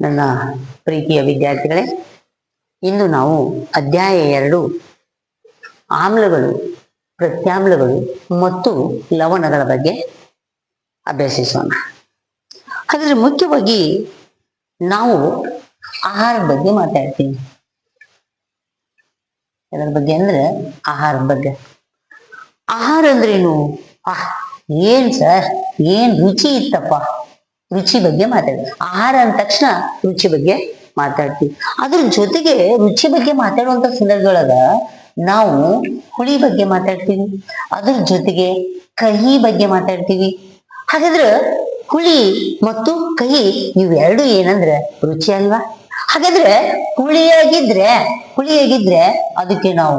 ನನ್ನ ಪ್ರೀತಿಯ ವಿದ್ಯಾರ್ಥಿಗಳೇ ಇಂದು ನಾವು ಅಧ್ಯಾಯ ಎರಡು, ಆಮ್ಲಗಳು, ಪ್ರತ್ಯಾಮ್ಲಗಳು ಮತ್ತು ಲವಣಗಳ ಬಗ್ಗೆ ಅಭ್ಯಸಿಸೋಣ. ಆದರೆ ಮುಖ್ಯವಾಗಿ ನಾವು ಆಹಾರದ ಬಗ್ಗೆ ಮಾತಾಡ್ತೀವಿ. ಅದರ ಬಗ್ಗೆ ಅಂದ್ರೆ ಆಹಾರ ಬಗ್ಗೆ. ಆಹಾರ ಅಂದ್ರೇನು? ಏನ್ ಸರ್? ಏನ್ ರುಚಿ ಇತ್ತಪ್ಪ? ರುಚಿ ಬಗ್ಗೆ ಮಾತಾಡ್ತೀವಿ ಆಹಾರ ಅಂದ ತಕ್ಷಣ ರುಚಿ ಬಗ್ಗೆ ಮಾತಾಡ್ತೀವಿ ಅದ್ರ ಜೊತೆಗೆ ರುಚಿ ಬಗ್ಗೆ ಮಾತಾಡುವಂತ ಸಂದರ್ಭದೊಳಗ ನಾವು ಹುಳಿ ಬಗ್ಗೆ ಮಾತಾಡ್ತೀವಿ. ಅದ್ರ ಜೊತೆಗೆ ಕಹಿ ಬಗ್ಗೆ ಮಾತಾಡ್ತೀವಿ. ಹಾಗಾದ್ರೆ ಹುಳಿ ಮತ್ತು ಕಹಿ ಇವೆರಡು ಏನಂದ್ರೆ ರುಚಿ ಅಲ್ವಾ? ಹಾಗಾದ್ರೆ ಹುಳಿಯಾಗಿದ್ರೆ ಹುಳಿಯಾಗಿದ್ರೆ ಅದಕ್ಕೆ ನಾವು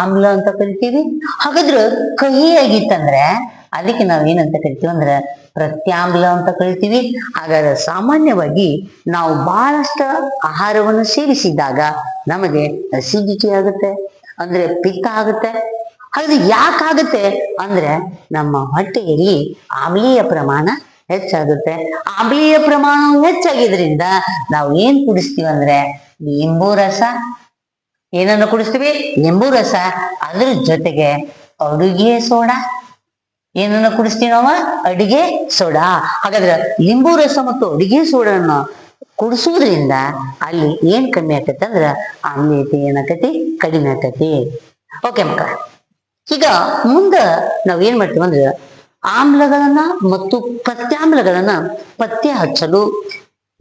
ಆಮ್ಲ ಅಂತ ಕರಿತೀವಿ. ಹಾಗಾದ್ರೆ ಕಹಿಯಾಗಿತ್ತಂದ್ರೆ ಅದಕ್ಕೆ ನಾವು ಏನಂತ ಕರಿತೀವಿ ಅಂದ್ರೆ ಪ್ರತ್ಯಾಮ್ಲ ಅಂತ ಕರಿತೀವಿ. ಹಾಗಾದ್ರೆ ಸಾಮಾನ್ಯವಾಗಿ ನಾವು ಬಹಳಷ್ಟು ಆಹಾರವನ್ನು ಸೇವಿಸಿದಾಗ ನಮಗೆ ಅಸಿಡಿಟಿ ಆಗುತ್ತೆ, ಅಂದ್ರೆ ಪಿತ್ತ ಆಗುತ್ತೆ. ಅದು ಯಾಕಾಗುತ್ತೆ ಅಂದ್ರೆ ನಮ್ಮ ಹೊಟ್ಟೆಯಲ್ಲಿ ಆಮ್ಲೀಯ ಪ್ರಮಾಣ ಹೆಚ್ಚಾಗುತ್ತೆ. ಆಮ್ಲೀಯ ಪ್ರಮಾಣ ಹೆಚ್ಚಾಗಿದ್ರಿಂದ ನಾವು ಏನ್ ಕುಡಿಸ್ತೀವಿ ಅಂದ್ರೆ ನಿಂಬು ರಸ. ಏನನ್ನು ಕುಡಿಸ್ತೀವಿ? ನಿಂಬು ರಸ. ಅದ್ರ ಜೊತೆಗೆ ಅಡುಗೆ ಸೋಡಾ. ಏನನ್ನ ಕುಡಿಸ್ತೀವಿ ನಾವ ಅಡಿಗೆ ಸೋಡಾ. ಹಾಗಾದ್ರೆ ಲಿಂಬು ರಸ ಮತ್ತು ಅಡಿಗೆ ಸೋಡನ್ನ ಕುಡಿಸೋದ್ರಿಂದ ಅಲ್ಲಿ ಏನ್ ಕಮ್ಮಿ ಆಕತಿ ಅಂದ್ರ ಆಮ್ಲೀಯತೆ ಏನಾಕತಿ ಕಡಿಮೆ ಆಕತಿ. ಓಕೆ ಮಕ್ಕ. ಈಗ ಮುಂದ ನಾವ್ ಏನ್ ಮಾಡ್ತೀವಿ ಅಂದ್ರೆ ಆಮ್ಲಗಳನ್ನ ಮತ್ತು ಪ್ರತ್ಯಾಮ್ಲಗಳನ್ನ ಪತ್ತೆ ಹಚ್ಚಲು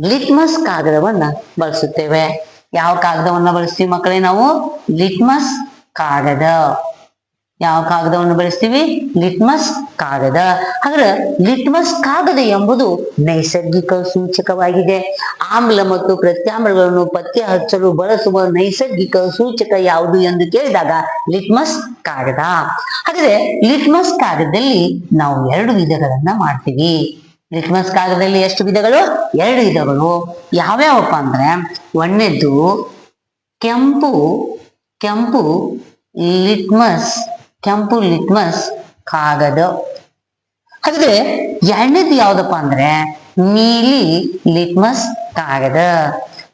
ಲಿಟ್ಮಸ್ ಕಾಗದವನ್ನ ಬಳಸುತ್ತೇವೆ. ಯಾವ ಕಾಗದವನ್ನ ಬಳಸ್ತೀವಿ ಮಕ್ಕಳೇ ನಾವು? ಲಿಟ್ಮಸ್ ಕಾಗದ. ಯಾವ ಕಾಗದವನ್ನು ಬಳಸ್ತೀವಿ? ಲಿಟ್ಮಸ್ ಕಾಗದ. ಹಾಗಾದ್ರೆ ಲಿಟ್ಮಸ್ ಕಾಗದ ಎಂಬುದು ನೈಸರ್ಗಿಕ ಸೂಚಕವಾಗಿದೆ. ಆಮ್ಲ ಮತ್ತು ಪ್ರತ್ಯಾಮ್ಲಗಳನ್ನು ಪತ್ತೆ ಹಚ್ಚಲು ಬಳಸುವ ನೈಸರ್ಗಿಕ ಸೂಚಕ ಯಾವುದು ಎಂದು ಕೇಳಿದಾಗ ಲಿಟ್ಮಸ್ ಕಾಗದ. ಹಾಗಾದ್ರೆ ಲಿಟ್ಮಸ್ ಕಾಗದದಲ್ಲಿ ನಾವು ಎರಡು ವಿಧಗಳನ್ನ ಮಾಡ್ತೀವಿ. ಲಿಟ್ಮಸ್ ಕಾಗದದಲ್ಲಿ ಎಷ್ಟು ವಿಧಗಳು? ಎರಡು ವಿಧಗಳು. ಯಾವ್ಯಾವಪ್ಪ ಅಂದ್ರೆ ಒಂದನೇದ್ದು ಕೆಂಪು ಕೆಂಪು ಲಿಟ್ಮಸ್ ಕೆಂಪು ಲಿಟ್ಮಸ್ ಕಾಗದ. ಹಾಗಾದ್ರೆ ಎರಡನೇದು ಯಾವ್ದಪ್ಪ ಅಂದ್ರೆ ನೀಲಿ ಲಿಟ್ಮಸ್ ಕಾಗದ.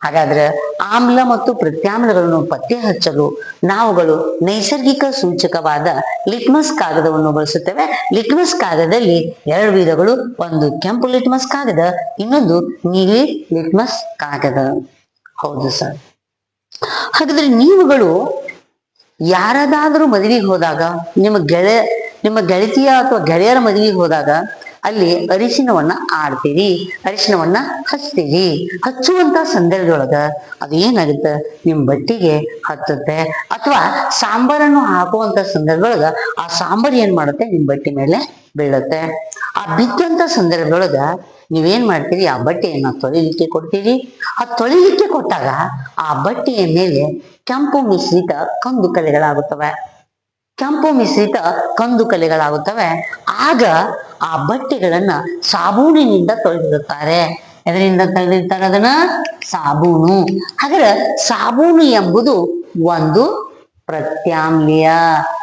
ಹಾಗಾದ್ರೆ ಆಮ್ಲ ಮತ್ತು ಪ್ರತ್ಯಾಮ್ಲಗಳನ್ನು ಪತ್ತೆ ಹಚ್ಚಲು ನಾವುಗಳು ನೈಸರ್ಗಿಕ ಸೂಚಕವಾದ ಲಿಟ್ಮಸ್ ಕಾಗದವನ್ನು ಬಳಸುತ್ತೇವೆ. ಲಿಟ್ಮಸ್ ಕಾಗದದಲ್ಲಿ ಎರಡು ವಿಧಗಳು, ಒಂದು ಕೆಂಪು ಲಿಟ್ಮಸ್ ಕಾಗದ, ಇನ್ನೊಂದು ನೀಲಿ ಲಿಟ್ಮಸ್ ಕಾಗದ. ಹೌದು ಸರ್. ಹಾಗಾದ್ರೆ ನೀವುಗಳು ಯಾರದಾದ್ರೂ ಮದುವೆಗೆ ಹೋದಾಗ ನಿಮ್ಮ ಗೆಳೆಯ ನಿಮ್ಮ ಗೆಳತಿಯ ಅಥವಾ ಗೆಳೆಯರ ಮದುವೆಗೆ ಹೋದಾಗ ಅಲ್ಲಿ ಅರಿಶಿನವನ್ನ ಆಡ್ತೀರಿ, ಅರಿಶಿನವನ್ನ ಹಚ್ತೀರಿ. ಹಚ್ಚುವಂತ ಸಂದರ್ಭದೊಳಗ ಅದು ಏನಾಗುತ್ತೆ? ನಿಮ್ ಬಟ್ಟಿಗೆ ಹತ್ತುತ್ತೆ. ಅಥವಾ ಸಾಂಬಾರನ್ನು ಹಾಕುವಂತ ಸಂದರ್ಭದೊಳಗ ಆ ಸಾಂಬಾರ್ ಏನ್ ಮಾಡುತ್ತೆ? ನಿಮ್ ಬಟ್ಟೆ ಮೇಲೆ ಬೀಳುತ್ತೆ. ಆ ಬಿದ್ದಂತ ಸಂದರ್ಭದೊಳಗ ನೀವೇನ್ ಮಾಡ್ತೀರಿ? ಆ ಬಟ್ಟೆಯನ್ನ ತೊಳಿಲಿಕ್ಕೆ ಕೊಡ್ತೀರಿ. ಆ ತೊಳಿಲಿಕ್ಕೆ ಕೊಟ್ಟಾಗ ಆ ಬಟ್ಟೆಯ ಮೇಲೆ ಕೆಂಪು ಮಿಶ್ರಿತ ಕಂದು ಕಲೆಗಳಾಗುತ್ತವೆ. ಕೆಂಪು ಮಿಶ್ರಿತ ಕಂದು ಕಲೆಗಳಾಗುತ್ತವೆ. ಆಗ ಆ ಬಟ್ಟೆಗಳನ್ನ ಸಾಬೂನಿನಿಂದ ತೊಳೆದಿರುತ್ತಾರೆ. ಎದರಿಂದ ತೆಗೆದಿರ್ತಾರೆ ಅದನ್ನ? ಸಾಬೂನು. ಹಾಗಾದ್ರೆ ಸಾಬೂನು ಎಂಬುದು ಒಂದು ಪ್ರತ್ಯಾಮ್ಲೀಯ.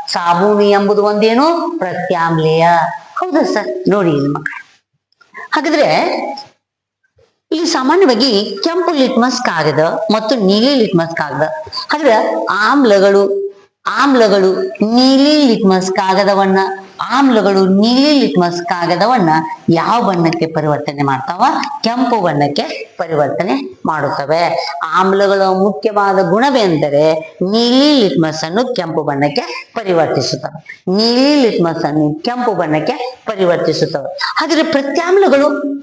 ಸಾಬೂನು ಎಂಬುದು ಒಂದೇನು? ಪ್ರತ್ಯಾಮ್ಲೀಯ. ಹೌದ ಸರ್? ನೋಡಿ ಮಕ್ಕಳ. ಹಾಗಾದ್ರೆ ಇಲ್ಲಿ ಸಾಮಾನ್ಯವಾಗಿ ಕೆಂಪು ಲಿಟ್ಮಸ್ ಕಾಗದ ಮತ್ತು ನೀಲಿ ಲಿಟ್ಮಸ್ ಕಾಗದ. ಹಾಗಾದ್ರೆ ಆಮ್ಲಗಳು ಆಮ್ಲಗಳು ನೀಲಿ ಲಿಟ್ಮಸ್ ಕಾಗದವನ್ನ, ಆಮ್ಲಗಳು ನೀಲಿ ಲಿಟ್ಮಸ್ ಕಾಗದವನ್ನ ಯಾವ ಬಣ್ಣಕ್ಕೆ ಪರಿವರ್ತನೆ ಮಾಡ್ತಾವ? ಕೆಂಪು ಬಣ್ಣಕ್ಕೆ ಪರಿವರ್ತನೆ ಮಾಡುತ್ತವೆ. ಆಮ್ಲಗಳ ಮುಖ್ಯವಾದ ಗುಣವೆಂದರೆ ನೀಲಿ ಲಿಟ್ಮಸ್ ಅನ್ನು ಕೆಂಪು ಬಣ್ಣಕ್ಕೆ ಪರಿವರ್ತಿಸುತ್ತವೆ. ನೀಲಿ ಲಿಟ್ಮಸ್ ಅನ್ನು ಕೆಂಪು ಬಣ್ಣಕ್ಕೆ ಪರಿವರ್ತಿಸುತ್ತವೆ. ಆದರೆ ಪ್ರತ್ಯಾಮ್ಲಗಳು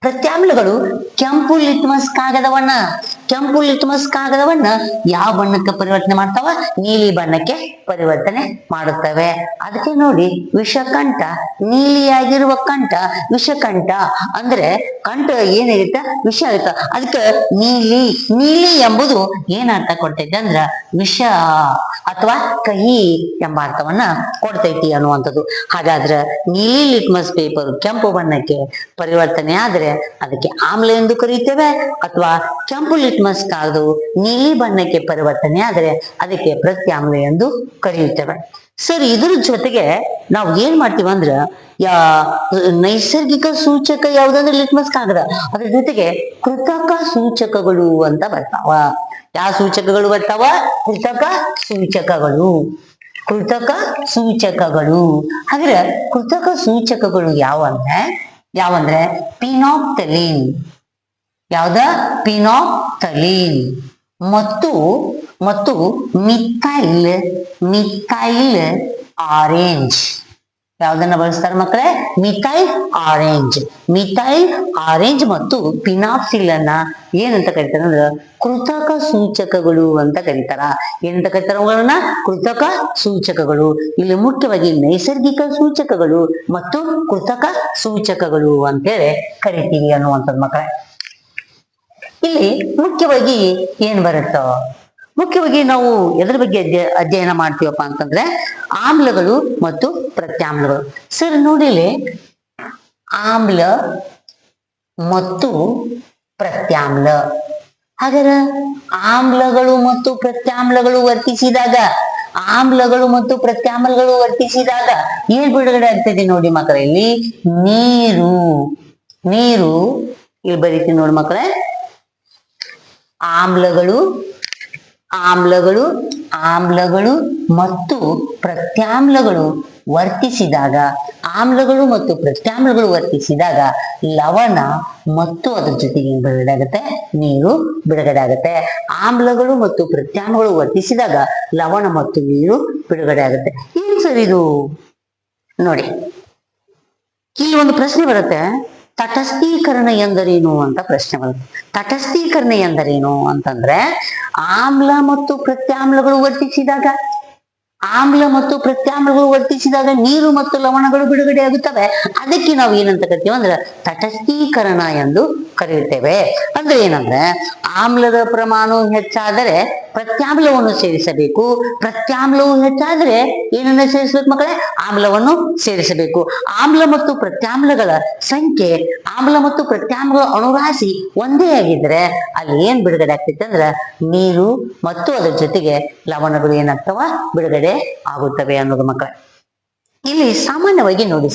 ಪ್ರತ್ಯಾಮ್ಲಗಳು ಕೆಂಪು ಲಿಟ್ಮಸ್ ಕಾಗದವನ್ನ ಕೆಂಪು ಲಿಟ್ಮಸ್ ಕಾಗದವನ್ನ ಯಾವ ಬಣ್ಣಕ್ಕೆ ಪರಿವರ್ತನೆ ಮಾಡ್ತಾವ ನೀಲಿ ಬಣ್ಣಕ್ಕೆ ಪರಿವರ್ತನೆ ಮಾಡುತ್ತವೆ. ಅದಕ್ಕೆ ನೋಡಿ ವಿಷಕಂಠ, ನೀಲಿಯಾಗಿರುವ ಕಂಠ, ವಿಷಕಂಠ ಅಂದ್ರೆ ಕಂಠ ಏನಿರುತ್ತೆ? ವಿಷ ಆಗುತ್ತೆ ಅದಕ್ಕೆ ನೀಲಿ ನೀಲಿ ಎಂಬುದು ಏನ್ ಅರ್ಥ ಕೊಡ್ತೈತೆ ಅಂದ್ರ ವಿಷ ಅಥವಾ ಕಹಿ ಎಂಬ ಅರ್ಥವನ್ನ ಕೊಡ್ತೈತಿ ಅನ್ನುವಂಥದ್ದು. ಹಾಗಾದ್ರೆ ನೀಲಿ ಲಿಟ್ಮಸ್ ಪೇಪರ್ ಕೆಂಪು ಬಣ್ಣಕ್ಕೆ ಪರಿವರ್ತನೆ ಆದ್ರೆ ಅದಕ್ಕೆ ಆಮ್ಲ ಎಂದು ಕರೀತೇವೆ ಅಥವಾ ಕೆಂಪು ಲಿಟ್ಮಸ್ ಕಾಗದವು ನೀಲಿ ಬಣ್ಣಕ್ಕೆ ಪರಿವರ್ತನೆ ಆದರೆ ಅದಕ್ಕೆ ಪ್ರತ್ಯಾಮ್ಲ ಎಂದು ಕರೆಯುತ್ತೇವೆ. ಸರ್, ಇದ್ರ ಜೊತೆಗೆ ನಾವು ಏನ್ ಮಾಡ್ತೀವಿ ಅಂದ್ರ, ಯಾ, ನೈಸರ್ಗಿಕ ಸೂಚಕ ಯಾವ್ದಂದ್ರೆ ಲಿಟ್ಮಸ್ ಕಾಗದ ಅದ್ರ ಜೊತೆಗೆ ಕೃತಕ ಸೂಚಕಗಳು ಅಂತ ಬರ್ತಾವ. ಯಾವ ಸೂಚಕಗಳು ಬರ್ತಾವ? ಕೃತಕ ಸೂಚಕಗಳು. ಕೃತಕ ಸೂಚಕಗಳು. ಹಾಗಾದ್ರೆ ಕೃತಕ ಸೂಚಕಗಳು ಯಾವಂದ್ರೆ? ಯಾವಂದ್ರೆ? ಪಿನಾಪ್ತಲೀನ್. ಯಾವ್ದ? ಪಿನೋಕ್ತಲೀನ್. ಮತ್ತು ಮತ್ತು ಮಿಥೈಲ್ ಮಿಥೈಲ್ ಆರೆಂಜ್. ಯಾವ್ದನ್ನ ಬಳಸ್ತಾರೆ ಮಕ್ಕಳೇ? Methyl orange. ಮಿಥೈಲ್ ಆರೆಂಜ್ ಮತ್ತು ಪಿನಾಪ್ಸಿಲ್ ಅನ್ನ ಏನಂತ ಕರೀತಾರೆ ಅಂದ್ರೆ ಕೃತಕ ಸೂಚಕಗಳು ಅಂತ ಕರೀತಾರ. ಏನಂತ ಕರಿತಾರ ಅವುಗಳನ್ನ ಕೃತಕ ಸೂಚಕಗಳು. ಇಲ್ಲಿ ಮುಖ್ಯವಾಗಿ ನೈಸರ್ಗಿಕ ಸೂಚಕಗಳು ಮತ್ತು ಕೃತಕ ಸೂಚಕಗಳು ಅಂತೇಳಿ ಕರಿತೀವಿ ಅನ್ನುವಂಥದ್ದು ಮಕ್ಕಳೇ. ಇಲ್ಲಿ ಮುಖ್ಯವಾಗಿ ಏನ್ ಬರುತ್ತೋ? ಮುಖ್ಯವಾಗಿ ನಾವು ಎದ್ರ ಬಗ್ಗೆ ಅಧ್ಯ- ಅಧ್ಯಯನ ಮಾಡ್ತೀವಪ್ಪ ಅಂತಂದ್ರೆ ಆಮ್ಲಗಳು ಮತ್ತು ಪ್ರತ್ಯಾಮ್ಲಗಳು. ಸರ್ ನೋಡಿಲಿ ಆಮ್ಲ ಮತ್ತು ಪ್ರತ್ಯಾಮ್ಲ. ಹಾಗಾದ್ರೆ ಆಮ್ಲಗಳು ಮತ್ತು ಪ್ರತ್ಯಾಮ್ಲಗಳು ವರ್ತಿಸಿದಾಗ, ಆಮ್ಲಗಳು ಮತ್ತು ಪ್ರತ್ಯಾಮ್ಲಗಳು ವರ್ತಿಸಿದಾಗ ಏನ್ ಬಿಡುಗಡೆ ಆಗ್ತದೆ ನೋಡಿ ಮಕ್ಕಳ, ಇಲ್ಲಿ ನೀರು. ನೀರು, ಇಲ್ಲಿ ಬರೀತೀನಿ ನೋಡಿ ಮಕ್ಕಳೇ ಆಮ್ಲಗಳು ಆಮ್ಲಗಳು ಆಮ್ಲಗಳು ಮತ್ತು ಪ್ರತ್ಯಾಮ್ಲಗಳು ವರ್ತಿಸಿದಾಗ, ಆಮ್ಲಗಳು ಮತ್ತು ಪ್ರತ್ಯಾಮ್ಲಗಳು ವರ್ತಿಸಿದಾಗ ಲವಣ ಮತ್ತು ಅದರ ಜೊತೆಗೆ ಬಿಡುಗಡೆ ಆಗುತ್ತೆ ನೀರು ಬಿಡುಗಡೆ ಆಗುತ್ತೆ ಆಮ್ಲಗಳು ಮತ್ತು ಪ್ರತ್ಯಾಮ್ಲಗಳು ವರ್ತಿಸಿದಾಗ ಲವಣ ಮತ್ತು ನೀರು ಬಿಡುಗಡೆ ಆಗುತ್ತೆ ಏನ್ ಸರ್ ಇದು? ನೋಡಿ, ಇಲ್ಲಿ ಒಂದು ಪ್ರಶ್ನೆ ಬರುತ್ತೆ. ತಟಸ್ಥೀಕರಣ ಎಂದರೇನು ಅಂತ ಪ್ರಶ್ನೆ ಬರುತ್ತೆ ತಟಸ್ಥೀಕರಣ ಎಂದರೇನು ಅಂತಂದ್ರೆ ಆಮ್ಲ ಮತ್ತು ಪ್ರತ್ಯಾಮ್ಲಗಳು ವರ್ತಿಸಿದಾಗ ಆಮ್ಲ ಮತ್ತು ಪ್ರತ್ಯಾಮ್ಲಗಳು ವರ್ತಿಸಿದಾಗ ನೀರು ಮತ್ತು ಲವಣಗಳು ಬಿಡುಗಡೆ ಆಗುತ್ತವೆ. ಅದಕ್ಕೆ ನಾವು ಏನಂತ ಕರಿತೀವಿ ಅಂದ್ರೆ ತಟಸ್ಥೀಕರಣ ಎಂದು ಕರೆಯುತ್ತೇವೆ. ಅಂದ್ರೆ ಏನಂದ್ರೆ ಆಮ್ಲದ ಪ್ರಮಾಣ ಹೆಚ್ಚಾದರೆ ಪ್ರತ್ಯಾಮ್ಲವನ್ನು ಸೇರಿಸಬೇಕು. ಪ್ರತ್ಯಾಮ್ಲವು ಹೆಚ್ಚಾದ್ರೆ ಏನನ್ನ ಸೇರಿಸಬೇಕು ಮಕ್ಕಳೇ? ಆಮ್ಲವನ್ನು ಸೇರಿಸಬೇಕು. ಆಮ್ಲ ಮತ್ತು ಪ್ರತ್ಯಾಮ್ಲಗಳ ಸಂಖ್ಯೆ, ಆಮ್ಲ ಮತ್ತು ಪ್ರತ್ಯಾಮ್ಲಗಳ ಅಣುರಾಶಿ ಒಂದೇ ಆಗಿದ್ರೆ ಅಲ್ಲಿ ಏನ್ ಬಿಡುಗಡೆ ಆಗ್ತೈತೆ ನೀರು ಮತ್ತು ಅದರ ಜೊತೆಗೆ ಲವಣಗಳು ಏನಾಗ್ತವ? ಬಿಡುಗಡೆ ಆಗುತ್ತವೆ ಅನ್ನೋದು ಮಕ್ಕಳ. ಇಲ್ಲಿ ಸಾಮಾನ್ಯವಾಗಿ ನೋಡಿ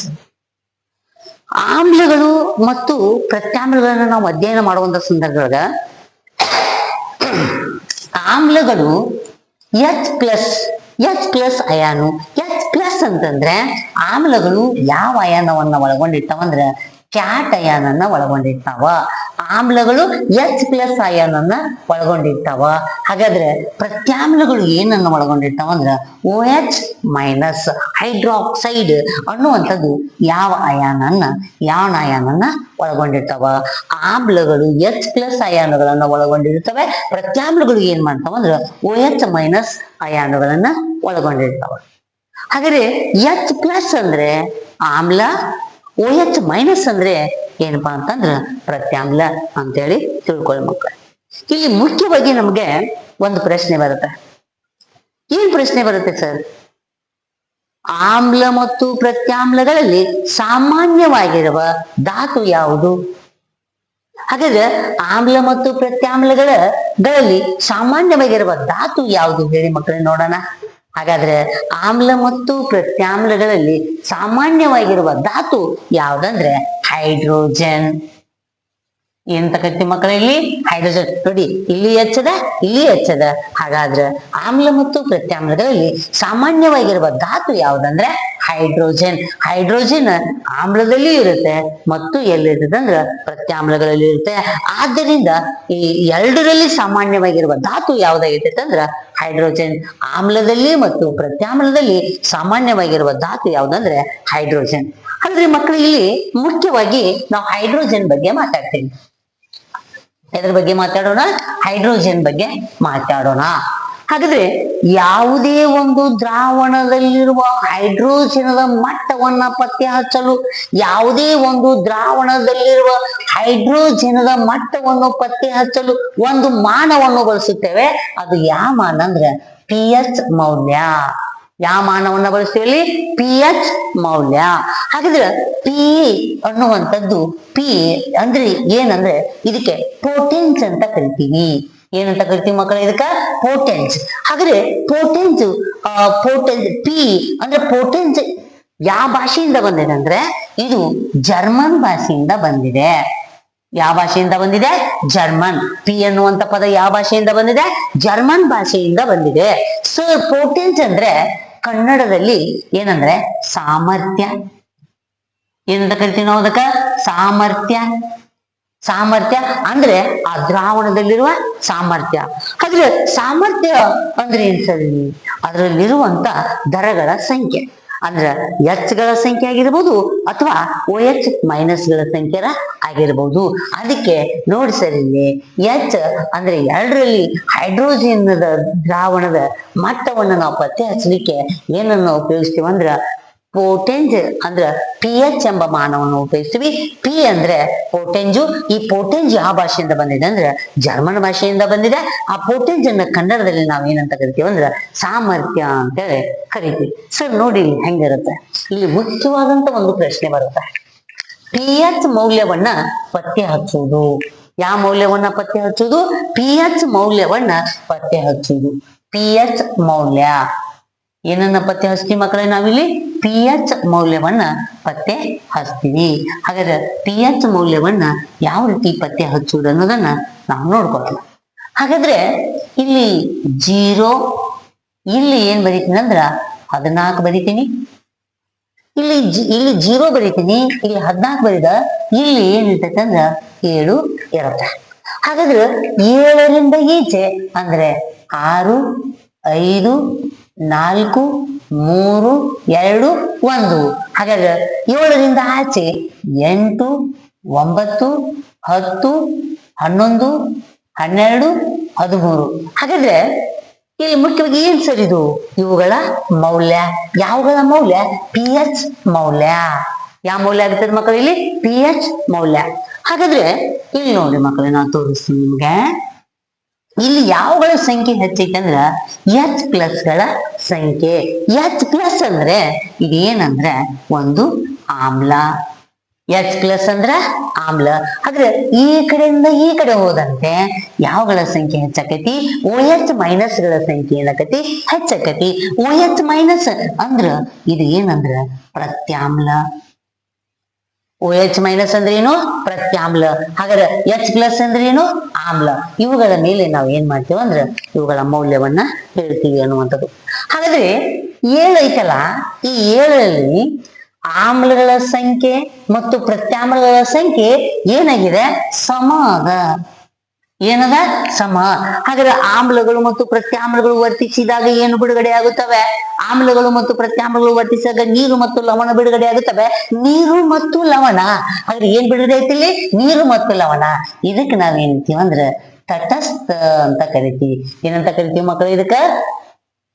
ಆಮ್ಲಗಳು ಮತ್ತು ಪ್ರತ್ಯಾಮ್ಲಗಳನ್ನು ನಾವು ಅಧ್ಯಯನ ಮಾಡುವಂತ ಸಂದರ್ಭದಾಗ ಆಮ್ಲಗಳು H plus H plus ion H plus ಅಂತಂದ್ರೆ ಆಮ್ಲಗಳು ಯಾವ ಅಯಾನವನ್ನ ಒಳಗೊಂಡಿರ್ತಾವ ಅಂದ್ರೆ ಕ್ಯಾಟ್ ಅಯಾನನ್ನ ಒಳಗೊಂಡಿರ್ತಾವ. ಆಮ್ಲಗಳು ಎಚ್ ಪ್ಲಸ್ ಅಯಾನನ್ನ ಒಳಗೊಂಡಿರ್ತಾವ. ಹಾಗಾದ್ರೆ ಪ್ರತ್ಯಾಮ್ಲಗಳು ಏನನ್ನ ಒಳಗೊಂಡಿರ್ತಾವ ಅಂದ್ರೆ ಓ ಎಚ್ ಮೈನಸ್ ಹೈಡ್ರಾಕ್ಸೈಡ್ ಅನ್ನುವಂಥದ್ದು ಯಾವ ಅಯಾನನ್ನ ಯಾವ ಅಯಾನನ್ನ ಒಳಗೊಂಡಿರ್ತಾವ. ಆಮ್ಲಗಳು ಎಚ್ ಪ್ಲಸ್ ಅಯಾನುಗಳನ್ನ ಒಳಗೊಂಡಿರ್ತವೆ ಪ್ರತ್ಯಾಮ್ಲಗಳು ಏನ್ ಮಾಡ್ತಾವ ಅಂದ್ರೆ ಓ ಎಚ್ ಮೈನಸ್ ಅಯಾನುಗಳನ್ನ ಒಳಗೊಂಡಿರ್ತಾವ. ಹಾಗಾದ್ರೆ ಎಚ್ ಪ್ಲಸ್ ಅಂದ್ರೆ ಆಮ್ಲ ಓ ಎಚ್ ಮೈನಸ್ ಅಂದ್ರೆ ಏನಪ್ಪಾ ಅಂತಂದ್ರ ಪ್ರತ್ಯಾಮ್ಲ ಅಂತೇಳಿ ತಿಳ್ಕೊಳ್ಳಿ ಮಕ್ಕಳ ಇಲ್ಲಿ ಮುಖ್ಯವಾಗಿ ನಮ್ಗೆ ಒಂದು ಪ್ರಶ್ನೆ ಬರುತ್ತೆ. ಏನ್ ಪ್ರಶ್ನೆ ಬರುತ್ತೆ ಸರ್ ಆಮ್ಲ ಮತ್ತು ಪ್ರತ್ಯಾಮ್ಲಗಳಲ್ಲಿ ಸಾಮಾನ್ಯವಾಗಿರುವ ಧಾತು ಯಾವುದು? ಹಾಗಾದ್ರೆ ಆಮ್ಲ ಮತ್ತು ಪ್ರತ್ಯಾಮ್ಲಗಳ ಗಳಲ್ಲಿ ಸಾಮಾನ್ಯವಾಗಿರುವ ಧಾತು ಯಾವುದು ಹೇಳಿ ಮಕ್ಕಳೇ ನೋಡೋಣ. ಹಾಗಾದ್ರೆ ಆಮ್ಲ ಮತ್ತು ಪ್ರತ್ಯಾಮ್ಲಗಳಲ್ಲಿ ಸಾಮಾನ್ಯವಾಗಿರುವ ಧಾತು ಯಾವ್ದಂದ್ರೆ ಹೈಡ್ರೋಜನ್. ಎಂತ ತಕತಿ ಮಕ್ಕಳ ಇಲ್ಲಿ? ಹೈಡ್ರೋಜನ್. ನೋಡಿ, ಇಲ್ಲಿ ಹೆಚ್ಚದ ಇಲ್ಲಿ ಹೆಚ್ಚದ. ಹಾಗಾದ್ರೆ ಆಮ್ಲ ಮತ್ತು ಪ್ರತ್ಯಾಮ್ಲಗಳಲ್ಲಿ ಸಾಮಾನ್ಯವಾಗಿರುವ ಧಾತು ಯಾವ್ದಂದ್ರೆ ಹೈಡ್ರೋಜನ್. ಹೈಡ್ರೋಜನ್ ಆಮ್ಲದಲ್ಲಿ ಇರುತ್ತೆ ಮತ್ತು ಎಲ್ಲಿರ್ತದೆ ಅಂದ್ರೆ ಪ್ರತ್ಯಾಮ್ಲಗಳಲ್ಲಿ ಇರುತ್ತೆ. ಆದ್ದರಿಂದ ಈ ಎರಡರಲ್ಲಿ ಸಾಮಾನ್ಯವಾಗಿರುವ ಧಾತು ಯಾವ್ದಾಗಿರ್ತೈತೆ ಅಂದ್ರೆ ಹೈಡ್ರೋಜನ್. ಆಮ್ಲದಲ್ಲಿ ಮತ್ತು ಪ್ರತ್ಯಾಮ್ಲದಲ್ಲಿ ಸಾಮಾನ್ಯವಾಗಿರುವ ಧಾತು ಯಾವ್ದಂದ್ರೆ ಹೈಡ್ರೋಜನ್. ಅಂದ್ರೆ ಮಕ್ಕಳು ಇಲ್ಲಿ ಮುಖ್ಯವಾಗಿ ನಾವು ಹೈಡ್ರೋಜನ್ ಬಗ್ಗೆ ಮಾತಾಡ್ತೀವಿ. ಇದ್ರ ಬಗ್ಗೆ ಮಾತಾಡೋಣ? ಹೈಡ್ರೋಜನ್ ಬಗ್ಗೆ ಮಾತಾಡೋಣ. ಹಾಗಾದ್ರೆ ಯಾವುದೇ ಒಂದು ದ್ರಾವಣದಲ್ಲಿರುವ ಹೈಡ್ರೋಜನದ ಮಟ್ಟವನ್ನ ಪತ್ತೆ ಹಚ್ಚಲು, ಯಾವುದೇ ಒಂದು ದ್ರಾವಣದಲ್ಲಿರುವ ಹೈಡ್ರೋಜನದ ಮಟ್ಟವನ್ನು ಪತ್ತೆ ಹಚ್ಚಲು ಒಂದು ಮಾನವನ್ನು ಬಳಸುತ್ತೇವೆ. ಅದು ಯಾವ ಮಾನ ಅಂದ್ರೆ ಪಿ ಎಚ್ ಮೌಲ್ಯ. ಯಾವ ಮಾನವನ್ನ ಬಳಸ್ತೀವಿ ಪಿ ಎಚ್ ಮೌಲ್ಯ. ಹಾಗಿದ್ರೆ ಪಿ ಅನ್ನುವಂಥದ್ದು, ಪಿ ಅಂದ್ರೆ ಏನಂದ್ರೆ ಇದಕ್ಕೆ ಪ್ರೋಟೀನ್ಸ್ ಅಂತ ಕರಿತೀವಿ. ಏನಂತ ಕರಿತೀವಿ ಮಕ್ಕಳ? ಇದಕ್ಕ ಪೋಟೆನ್ಸ್ ಹಾಗಾದ್ರೆ ಪೋಟೆನ್ಸ್ ಪೋಟೆನ್ಸ್ ಪಿ ಅಂದ್ರೆ ಪೋಟೆನ್ಸ್ ಯಾವ ಭಾಷೆಯಿಂದ ಬಂದಿದೆ ಅಂದ್ರೆ ಇದು ಜರ್ಮನ್ ಭಾಷೆಯಿಂದ ಬಂದಿದೆ. ಯಾವ ಭಾಷೆಯಿಂದ ಬಂದಿದೆ? ಜರ್ಮನ್ ಪಿ ಅನ್ನುವಂತ ಪದ ಯಾವ ಭಾಷೆಯಿಂದ ಬಂದಿದೆ? ಜರ್ಮನ್ ಭಾಷೆಯಿಂದ ಬಂದಿದೆ. ಸೊ ಪೋಟೆನ್ಸ್ ಅಂದ್ರೆ ಕನ್ನಡದಲ್ಲಿ ಏನಂದ್ರೆ ಸಾಮರ್ಥ್ಯ. ಏನಂತ ಕರಿತೀವಿ ನಾವು ಅದಕ್ಕ? ಸಾಮರ್ಥ್ಯ. ಸಾಮರ್ಥ್ಯ ಅಂದ್ರೆ ಆ ದ್ರಾವಣದಲ್ಲಿರುವ ಸಾಮರ್ಥ್ಯ. ಆದ್ರೆ ಸಾಮರ್ಥ್ಯ ಅಂದ್ರೆ ಏನ್ ಸರಿ ಅದರಲ್ಲಿರುವಂತ ದರಗಳ ಸಂಖ್ಯೆ. ಅಂದ್ರೆ ಎಚ್ಗಳ ಸಂಖ್ಯೆ ಆಗಿರ್ಬೋದು ಅಥವಾ ಓ ಎಚ್ ಮೈನಸ್ಗಳ ಸಂಖ್ಯೆ ಆಗಿರ್ಬೋದು. ಅದಕ್ಕೆ ನೋಡಿ ಸರ್ ಎಚ್ ಅಂದ್ರೆ ಎರಡರಲ್ಲಿ ಹೈಡ್ರೋಜನ್ ದ್ರಾವಣದ ಮಟ್ಟವನ್ನು ನಾವು ಪತ್ತೆ ಹಚ್ಚಲಿಕ್ಕೆ ಏನನ್ನು ಉಪಯೋಗಿಸ್ತೀವಿ ಅಂದ್ರ ಪೋಟೆಂಜ್ ಅಂದ್ರ ಪಿ ಎಚ್ ಎಂಬ ಮಾನವನ್ನು ಉಪಯೋಗಿಸ್ತೀವಿ. ಪಿ ಅಂದ್ರೆ ಪೋಟೆಂಜು. ಈ ಪೋಟೆಂಜ್ ಯಾವ ಭಾಷೆಯಿಂದ ಬಂದಿದೆ ಅಂದ್ರೆ ಜರ್ಮನ್ ಭಾಷೆಯಿಂದ ಬಂದಿದೆ. ಆ ಪೋಟೆಂಜ್ ಅನ್ನ ಕನ್ನಡದಲ್ಲಿ ನಾವು ಏನಂತ ಕರಿತೀವಿ ಅಂದ್ರೆ ಸಾಮರ್ಥ್ಯ ಅಂತೇಳಿ ಕರಿತೀವಿ. ಸರ್ ನೋಡಿ ಹೆಂಗಿರುತ್ತೆ. ಇಲ್ಲಿ ಮುಖ್ಯವಾದಂತ ಒಂದು ಪ್ರಶ್ನೆ ಬರುತ್ತೆ. ಪಿ ಎಚ್ ಮೌಲ್ಯವನ್ನ ಪತ್ತೆ ಹಚ್ಚುವುದು. ಯಾವ ಮೌಲ್ಯವನ್ನ ಪತ್ತೆ ಹಚ್ಚುವುದು? ಪಿ ಎಚ್ ಮೌಲ್ಯವನ್ನ ಪತ್ತೆ ಹಚ್ಚುವುದು. ಪಿ ಎಚ್ ಮೌಲ್ಯ. ಏನನ್ನ ಪತ್ತೆ ಹಚ್ತೀವಿ ಮಕ್ಕಳೇ ನಾವಿಲ್ಲಿ? ಪಿ ಎಚ್ ಮೌಲ್ಯವನ್ನ ಪತ್ತೆ ಹಚ್ತೀವಿ. ಹಾಗಾದ್ರೆ ಪಿ ಎಚ್ ಮೌಲ್ಯವನ್ನ ಯಾವ ರೀತಿ ಪತ್ತೆ ಹಚ್ಚುವುದು ಅನ್ನೋದನ್ನ ನಾವು ನೋಡ್ಕೊಳ್ತೀವಿ ಹಾಗಾದ್ರೆ ಇಲ್ಲಿ ಜೀರೋ, ಇಲ್ಲಿ ಏನ್ ಬರೀತೀನಿ ಅಂದ್ರ ಹದಿನಾಲ್ಕು ಬರೀತೀನಿ. ಇಲ್ಲಿ ಇಲ್ಲಿ ಜೀರೋ ಬರೀತೀನಿ, ಇಲ್ಲಿ ಹದಿನಾಲ್ಕು ಬರೀದ, ಇಲ್ಲಿ ಏನಿರ್ತೈತೆ ಅಂದ್ರ ಏಳು ಇರುತ್ತೆ. ಹಾಗಾದ್ರೆ ಏಳರಿಂದ ಈಚೆ ಅಂದ್ರೆ ಆರು, ಐದು ನಾಲ್ಕು, ಮೂರು, ಎರಡು, ಒಂದು. ಹಾಗಾದ್ರೆ ಏಳರಿಂದ ಆಚೆ ಎಂಟು, ಒಂಬತ್ತು, ಹತ್ತು, ಹನ್ನೊಂದು, ಹನ್ನೆರಡು, ಹದಿಮೂರು. ಹಾಗಾದ್ರೆ ಇಲ್ಲಿ ಮುಖ್ಯವಾಗಿ ಏನ್ ಸರ್ ಇದು? ಇವುಗಳ ಮೌಲ್ಯ. ಯಾವುಗಳ ಮೌಲ್ಯ? ಪಿ ಎಚ್ ಮೌಲ್ಯ. ಯಾವ ಮೌಲ್ಯ ಆಗ್ತದೆ ಮಕ್ಕಳು ಇಲ್ಲಿ? ಪಿ ಎಚ್ ಮೌಲ್ಯ. ಹಾಗಾದ್ರೆ ಇಲ್ಲಿ ನೋಡಿ ಮಕ್ಕಳೇ, ನಾನು ತೋರಿಸ್ತೀನಿ ನಿಮ್ಗೆ. ಇಲ್ಲಿ ಯಾವಗಳ ಸಂಖ್ಯೆ ಹೆಚ್ಚೈತೆ ಅಂದ್ರ ಎಚ್ ಪ್ಲಸ್ಗಳ ಸಂಖ್ಯೆ. ಎಚ್ ಪ್ಲಸ್ ಅಂದ್ರೆ ಇದೇನಂದ್ರೆ ಒಂದು ಆಮ್ಲ. ಎಚ್ ಪ್ಲಸ್ ಅಂದ್ರ ಆಮ್ಲ. ಆದ್ರೆ ಈ ಕಡೆಯಿಂದ ಈ ಕಡೆ ಹೋದಂತೆ ಯಾವಗಳ ಸಂಖ್ಯೆ ಹೆಚ್ಚಾಕತಿ? ಓ ಎಚ್ ಮೈನಸ್ಗಳ ಸಂಖ್ಯೆ ಏನಾಕತಿ? ಹೆಚ್ಚಾಕತಿ. ಓ ಎಚ್ ಮೈನಸ್ ಅಂದ್ರ ಇದು ಏನಂದ್ರ ಪ್ರತ್ಯಾಮ್ಲ. ಓ ಎಚ್ ಮೈನಸ್ ಅಂದ್ರೆ ಏನು ಪ್ರತ್ಯಾಮ್ಲ. ಹಾಗಾದ್ರೆ ಎಚ್ ಪ್ಲಸ್ ಅಂದ್ರೆ ಏನು ಆಮ್ಲ. ಇವುಗಳ ಮೇಲೆ ನಾವು ಏನ್ ಮಾಡ್ತೀವಿ ಅಂದ್ರೆ ಇವುಗಳ ಮೌಲ್ಯವನ್ನ ಹೇಳ್ತೀವಿ ಅನ್ನುವಂಥದ್ದು. ಹಾಗಾದ್ರೆ ಏಳು ಐತಲ್ಲ, ಈ ಏಳರಲ್ಲಿ ಆಮ್ಲಗಳ ಸಂಖ್ಯೆ ಮತ್ತು ಪ್ರತ್ಯಾಮ್ಲಗಳ ಸಂಖ್ಯೆ ಏನಾಗಿದೆ? ಸಮ ಅದ ಏನದ? ಸಮ. ಹಾಗಾದ್ರೆ ಆಮ್ಲಗಳು ಮತ್ತು ಪ್ರತ್ಯಾಮ್ಲಗಳು ವರ್ತಿಸಿದಾಗ ಏನು ಬಿಡುಗಡೆ ಆಗುತ್ತವೆ? ಆಮ್ಲಗಳು ಮತ್ತು ಪ್ರತ್ಯಾಮ್ಲಗಳು ವರ್ತಿಸಿದಾಗ ನೀರು ಮತ್ತು ಲವಣ ಬಿಡುಗಡೆ ಆಗುತ್ತವೆ? ನೀರು ಮತ್ತು ಲವಣ. ಹಾಗಾದ್ರೆ ಏನ್ ಬಿಡುಗಡೆ ಐತಿಲ್ಲಿ ನೀರು ಮತ್ತು ಲವಣ. ಇದಕ್ಕೆ ಅಂದ್ರೆ ತಟಸ್ಥ ಅಂತ ಕರಿತೀವಿ. ಏನಂತ ಕರಿತೀವಿ ಮಕ್ಕಳು ಇದಕ್ಕ?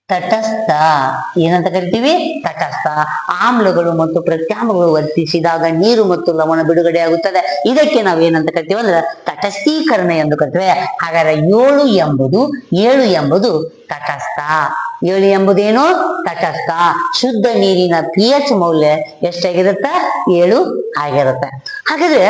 ತಟಸ್ಥ. ಏನಂತ ಕರಿತೀವಿ? ತಟಸ್ಥ. ಆಮ್ಲಗಳು ಮತ್ತು ಪ್ರತ್ಯಾಮ್ಲಗಳು ವರ್ತಿಸಿದಾಗ ನೀರು ಮತ್ತು ಲವಣ ಬಿಡುಗಡೆ ಆಗುತ್ತದೆ. ಇದಕ್ಕೆ ನಾವು ಏನಂತ ಕರಿತೀವಿ ಅಂದ್ರೆ ತಟಸ್ಥೀಕರಣ ಎಂದು ಕರಿತೇವೆ. ಹಾಗಾದ್ರೆ ಏಳು ಎಂಬುದು ಏಳು ಎಂಬುದು ತಟಸ್ಥ. ಏಳು ಎಂಬುದೇನು? ತಟಸ್ಥ. ಶುದ್ಧ ನೀರಿನ ಪಿ ಎಚ್ ಮೌಲ್ಯ ಎಷ್ಟಾಗಿರುತ್ತ? ಏಳು ಆಗಿರುತ್ತೆ. ಹಾಗಾದ್ರೆ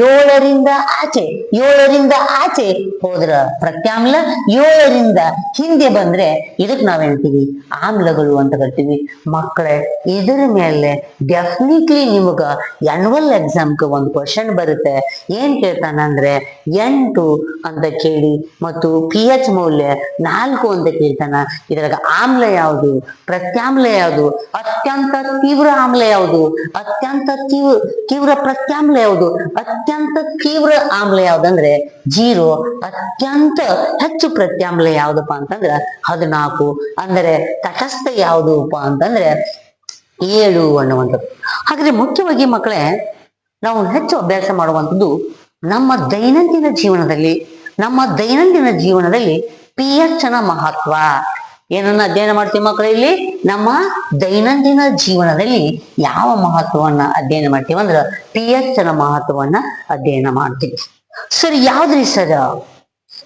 ಏಳರಿಂದ ಆಚೆ ಏಳರಿಂದ ಆಚೆ ಹೋದ್ರ ಪ್ರತ್ಯಾಮ್ಲ, ಏಳರಿಂದ ಹಿಂದೆ ಬಂದ್ರೆ ಇದಕ್ ನಾವ್ ಹೇಳ್ತೀವಿ ಆಮ್ಲಗಳು ಅಂತ ಕರಿತೀವಿ. ಮಕ್ಕಳೇ ಇದರ ಮೇಲೆ ಡೆಫಿನೆಟ್ಲಿ ನಿಮಗ ಎಕ್ಸಾಮ್ ಎಕ್ಸಾಮ್ಗೆ ಒಂದು ಕ್ವಶನ್ ಬರುತ್ತೆ. ಏನ್ ಕೇಳ್ತಾನಂದ್ರೆ ಎಂಟು ಅಂತ ಕೇಳಿ, ಮತ್ತು ಪಿ ಎಚ್ ಮೌಲ್ಯ ನಾಲ್ಕು ಅಂತ ಕೇಳ್ತಾನ. ಇದ್ರಾಗ ಆಮ್ಲ ಯಾವುದು? ಪ್ರತ್ಯಾಮ್ಲ ಯಾವುದು? ಅತ್ಯಂತ ತೀವ್ರ ಆಮ್ಲ ಯಾವುದು? ಅತ್ಯಂತ ತೀವ್ರ ತೀವ್ರ ಪ್ರತ್ಯಾಮ್ಲ ಯಾವುದು? ಅತ್ಯಂತ ತೀವ್ರ ಆಮ್ಲ ಯಾವ್ದಂದ್ರೆ ಜೀರೋ. ಅತ್ಯಂತ ಹೆಚ್ಚು ಪ್ರತ್ಯಾಮ್ಲ ಯಾವ್ದಪ್ಪ ಅಂತಂದ್ರ ಹದಿನಾಲ್ಕು. ಅಂದರೆ ತಟಸ್ಥ ಯಾವುದಪ್ಪ ಅಂತಂದ್ರೆ ಏಳು ಅನ್ನುವಂಥದ್ದು. ಹಾಗಾದ್ರೆ ಮುಖ್ಯವಾಗಿ ಮಕ್ಕಳೇ, ನಾವು ಹೆಚ್ಚು ಅಭ್ಯಾಸ ಮಾಡುವಂಥದ್ದು ನಮ್ಮ ದೈನಂದಿನ ಜೀವನದಲ್ಲಿ, ನಮ್ಮ ದೈನಂದಿನ ಜೀವನದಲ್ಲಿ ಪಿ ಎಚ್ ಮಹತ್ವ. ಏನನ್ನ ಅಧ್ಯಯನ ಮಾಡ್ತೀವಿ ಮಕ್ಕಳು ಇಲ್ಲಿ? ನಮ್ಮ ದೈನಂದಿನ ಜೀವನದಲ್ಲಿ ಯಾವ ಮಹತ್ವವನ್ನ ಅಧ್ಯಯನ ಮಾಡ್ತೀವಿ ಅಂದ್ರೆ ಪಿ ಎಚ್ನ ಮಹತ್ವವನ್ನ ಅಧ್ಯಯನ ಮಾಡ್ತೀವಿ. ಸರ್, ಯಾವ್ದ್ರಿ ಸರ್?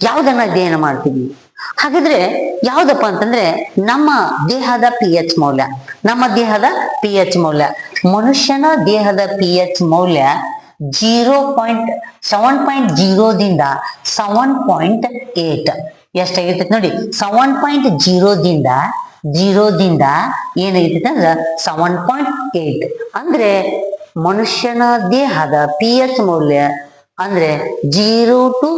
ಯಾವ್ದನ್ನ ಅಧ್ಯಯನ ಮಾಡ್ತೀವಿ? ಹಾಗಿದ್ರೆ ಯಾವ್ದಪ್ಪ ಅಂತಂದ್ರೆ ನಮ್ಮ ದೇಹದ ಪಿ ಎಚ್ ಮೌಲ್ಯ. ನಮ್ಮ ದೇಹದ ಪಿ ಎಚ್ ಮೌಲ್ಯ. ಮನುಷ್ಯನ ದೇಹದ ಪಿ ಎಚ್ ಮೌಲ್ಯ ಜೀರೋ ಪಾಯಿಂಟ್ ಸೆವೆನ್ ಪಾಯಿಂಟ್ ಜೀರೋದಿಂದ ಸೆವೆನ್ ಪಾಯಿಂಟ್ ಏಟ್ ಎಷ್ಟಾಗಿರ್ತೈತಿ ನೋಡಿ ಸೆವೆನ್ ಪಾಯಿಂಟ್ ಜೀರೋದಿಂದ ಜೀರೋದಿಂದ ಏನಾಗಿರ್ತೈತಿ ಅಂದ್ರೆ ಸೆವೆನ್ ಪಾಯಿಂಟ್ ಏಟ್ ಅಂದ್ರೆ ಮನುಷ್ಯನ ದೇಹದ ಪಿ ಎಚ್ ಮೌಲ್ಯ ಅಂದ್ರೆ zero to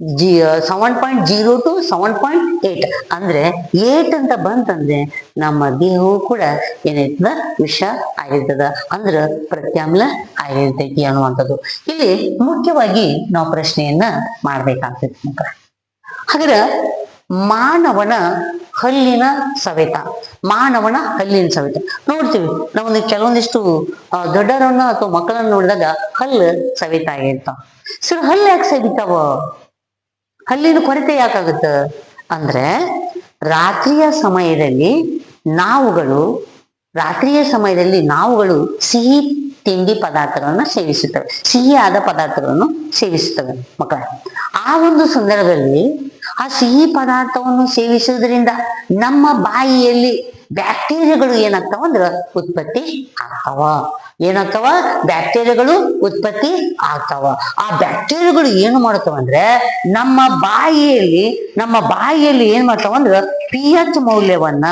G seven point zero to seven point eight ಅಂದ್ರೆ ಏಟ್ ಅಂತ ಬಂತಂದ್ರೆ ನಮ್ಮ ದೇಹವು ಕೂಡ ಏನಾಯ್ತದ ವಿಷ ಆಗಿರ್ತದ. ಅಂದ್ರ ಪ್ರತ್ಯಾಮ್ಲ ಆಗಿರ್ತೈತಿ ಅನ್ನುವಂಥದ್ದು. ಇಲ್ಲಿ ಮುಖ್ಯವಾಗಿ ನಾವು ಪ್ರಶ್ನೆಯನ್ನ ಮಾಡ್ಬೇಕಾಗ್ತೈತಿ ಹಾಗಾದ್ರೆ ಮಾನವನ ಹಲ್ಲಿನ ಸವೆತ, ಮಾನವನ ಹಲ್ಲಿನ ಸವೆತ. ನೋಡ್ತೀವಿ, ನಾವೊಂದು ಕೆಲವೊಂದಿಷ್ಟು ದೊಡ್ಡರನ್ನ ಅಥವಾ ಮಕ್ಕಳನ್ನ ನೋಡಿದಾಗ ಹಲ್ಲು ಸವೆತ ಆಗಿರ್ತಾವ ಸರ್ ಹಲ್ಲು ಯಾಕೆ ಸವಿತಾವ? ಹಲ್ಲಿನ ಕೊರತೆ ಯಾಕಾಗುತ್ತ? ಅಂದ್ರೆ ರಾತ್ರಿಯ ಸಮಯದಲ್ಲಿ ನಾವುಗಳು, ರಾತ್ರಿಯ ಸಮಯದಲ್ಲಿ ನಾವುಗಳು ಸಿಹಿ ತಿಂಡಿ ಪದಾರ್ಥಗಳನ್ನ ಸೇವಿಸುತ್ತವೆ. ಸಿಹಿಯಾದ ಪದಾರ್ಥಗಳನ್ನು ಸೇವಿಸುತ್ತವೆ ಮಕ್ಕಳ. ಆ ಒಂದು ಸಂದರ್ಭದಲ್ಲಿ ಆ ಸಿಹಿ ಪದಾರ್ಥವನ್ನು ಸೇವಿಸುವುದರಿಂದ ನಮ್ಮ ಬಾಯಿಯಲ್ಲಿ ಬ್ಯಾಕ್ಟೀರಿಯಾಗಳು ಏನಾಗ್ತಾವ ಅಂದ್ರ ಉತ್ಪತ್ತಿ ಆಗ್ತಾವ. ಏನಾಗ್ತಾವ? ಬ್ಯಾಕ್ಟೀರಿಯಾಗಳು ಉತ್ಪತ್ತಿ ಆಗ್ತಾವ. ಆ ಬ್ಯಾಕ್ಟೀರಿಯಾಗಳು ಏನು ಮಾಡ್ತಾವ ಅಂದ್ರೆ ನಮ್ಮ ಬಾಯಿಯಲ್ಲಿ ನಮ್ಮ ಬಾಯಿಯಲ್ಲಿ ಏನ್ ಮಾಡ್ತಾವ ಅಂದ್ರ ಪಿ ಎಚ್ ಮೌಲ್ಯವನ್ನ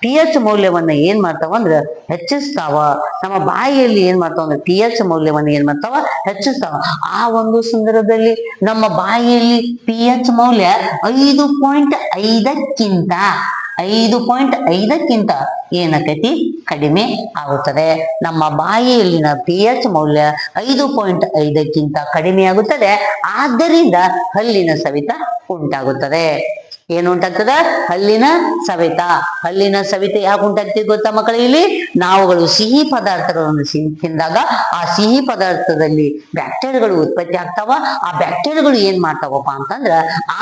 ಪಿ ಎಚ್ ಮೌಲ್ಯವನ್ನ ಏನ್ ಮಾಡ್ತಾವ ಅಂದ್ರ ಹೆಚ್ಚಿಸ್ತಾವ. ನಮ್ಮ ಬಾಯಿಯಲ್ಲಿ ಏನ್ ಮಾಡ್ತಾವ ಅಂದ್ರೆ ಟಿ ಎಚ್ ಮೌಲ್ಯವನ್ನ ಏನ್ ಮಾಡ್ತಾವ? ಹೆಚ್ಚಿಸ್ತಾವ. ಆ ಒಂದು ಸಂದರ್ಭದಲ್ಲಿ ನಮ್ಮ ಬಾಯಿಯಲ್ಲಿ ಪಿ ಎಚ್ ಮೌಲ್ಯ ಐದು ಪಾಯಿಂಟ್ ಐದಕ್ಕಿಂತ, ಐದು ಪಾಯಿಂಟ್ ಐದಕ್ಕಿಂತ ಏನಕ್ಕೈತಿ? ಕಡಿಮೆ ಆಗುತ್ತದೆ. ನಮ್ಮ ಬಾಯಿಯಲ್ಲಿನ ಪಿ ಎಚ್ ಮೌಲ್ಯ ಐದು ಪಾಯಿಂಟ್ ಐದಕ್ಕಿಂತ ಕಡಿಮೆ ಆಗುತ್ತದೆ. ಆದ್ದರಿಂದ ಹಲ್ಲಿನ ಸವಿತ ಉಂಟಾಗುತ್ತದೆ. ಏನು ಉಂಟಾಗ್ತದ ಹಲ್ಲಿನ ಸವೆತ. ಹಲ್ಲಿನ ಸವಿತ ಯಾಕೆ ಉಂಟಾಗ್ತದೆ ಗೊತ್ತಾ ಮಕ್ಕಳು ಇಲ್ಲಿ? ನಾವುಗಳು ಸಿಹಿ ಪದಾರ್ಥಗಳನ್ನು ತಿಂದಾಗ ಆ ಸಿಹಿ ಪದಾರ್ಥದಲ್ಲಿ ಬ್ಯಾಕ್ಟೀರಿಯಾಗಳು ಉತ್ಪತ್ತಿ ಆಗ್ತಾವ. ಆ ಬ್ಯಾಕ್ಟೀರಿಯಾಗಳು ಏನ್ ಮಾಡ್ತಾವಪ್ಪ ಅಂತಂದ್ರ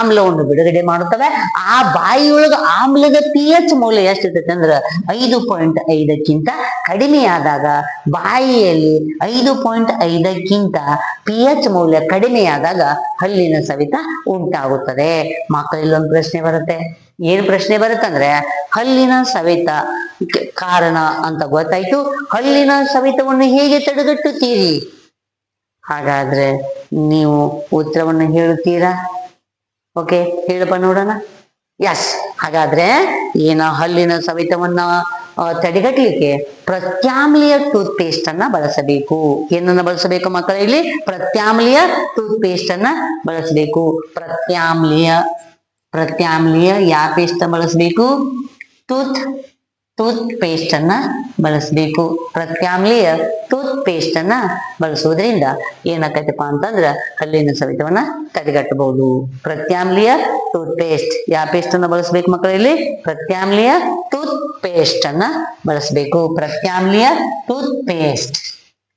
ಆಮ್ಲವನ್ನು ಬಿಡುಗಡೆ ಮಾಡುತ್ತವೆ. ಆ ಬಾಯಿಯೊಳಗ ಆಮ್ಲದ ಪಿ ಎಚ್ ಮೌಲ್ಯ ಎಷ್ಟಿರ್ತೈತೆ ಅಂದ್ರ ಐದು ಪಾಯಿಂಟ್ ಐದಕ್ಕಿಂತ ಕಡಿಮೆ ಆದಾಗ ಬಾಯಿಯಲ್ಲಿ ಐದು ಪಾಯಿಂಟ್ ಐದಕ್ಕಿಂತ ಪಿ ಎಚ್ ಮೌಲ್ಯ ಕಡಿಮೆ ಆದಾಗ ಹಲ್ಲಿನ ಸವಿತ ಉಂಟಾಗುತ್ತದೆ. ಮಕ್ಕಳ ಒಂದು ಪ್ರಶ್ನೆ ಬರುತ್ತೆ. ಏನ್ ಪ್ರಶ್ನೆ ಬರುತ್ತಂದ್ರೆ, ಹಲ್ಲಿನ ಸವೆತ ಕಾರಣ ಅಂತ ಗೊತ್ತಾಯ್ತು. ಹಲ್ಲಿನ ಸವೆತವನ್ನು ಹೇಗೆ ತಡೆಗಟ್ಟುತ್ತೀರಿ? ಹಾಗಾದ್ರೆ ನೀವು ಉತ್ತರವನ್ನು ಹೇಳುತ್ತೀರಾ? ಓಕೆ, ಹೇಳಪ್ಪ ನೋಡೋಣ. ಎಸ್ ಹಾಗಾದ್ರೆ ಏನ ಹಲ್ಲಿನ ಸವೆತವನ್ನ ತಡೆಗಟ್ಟಲಿಕ್ಕೆ ಪ್ರತ್ಯಾಮ್ಲಿಯ ಟೂತ್ ಪೇಸ್ಟ್ ಅನ್ನ ಬಳಸಬೇಕು. ಏನನ್ನ ಬಳಸಬೇಕು ಮಕ್ಕಳಲ್ಲಿ ಪ್ರತ್ಯಾಮ್ಲೀಯ ಟೂತ್ ಪೇಸ್ಟ್ ಅನ್ನ ಬಳಸಬೇಕು. ಪ್ರತ್ಯಾಮ್ಲೀಯ ಪ್ರತ್ಯಾಮ್ಲೀಯ ಯಾವ ಪೇಸ್ಟ್ ಬಳಸಬೇಕು. ಟೂತ್ ಟೂತ್ ಪೇಸ್ಟ್ ಅನ್ನ ಬಳಸಬೇಕು. ಪ್ರತ್ಯಾಮ್ಲೀಯ ಟೂತ್ ಪೇಸ್ಟ್ ಅನ್ನ ಬಳಸುವುದರಿಂದ ಏನಾಕೈತಪ್ಪ ಅಂತಂದ್ರ ಹಲ್ಲಿನ ಸವಿತವನ್ನ ತಡೆಗಟ್ಟಬಹುದು. ಪ್ರತ್ಯಾಮ್ಲೀಯ ಟೂತ್ ಪೇಸ್ಟ್ ಯಾವ ಪೇಸ್ಟ್ ಅನ್ನ ಬಳಸಬೇಕು ಮಕ್ಕಳಲ್ಲಿ. ಪ್ರತ್ಯಾಮ್ಲೀಯ ಟೂತ್ ಪೇಸ್ಟ್ ಅನ್ನ ಬಳಸಬೇಕು. ಪ್ರತ್ಯಾಮ್ಲೀಯ ಟೂತ್ ಪೇಸ್ಟ್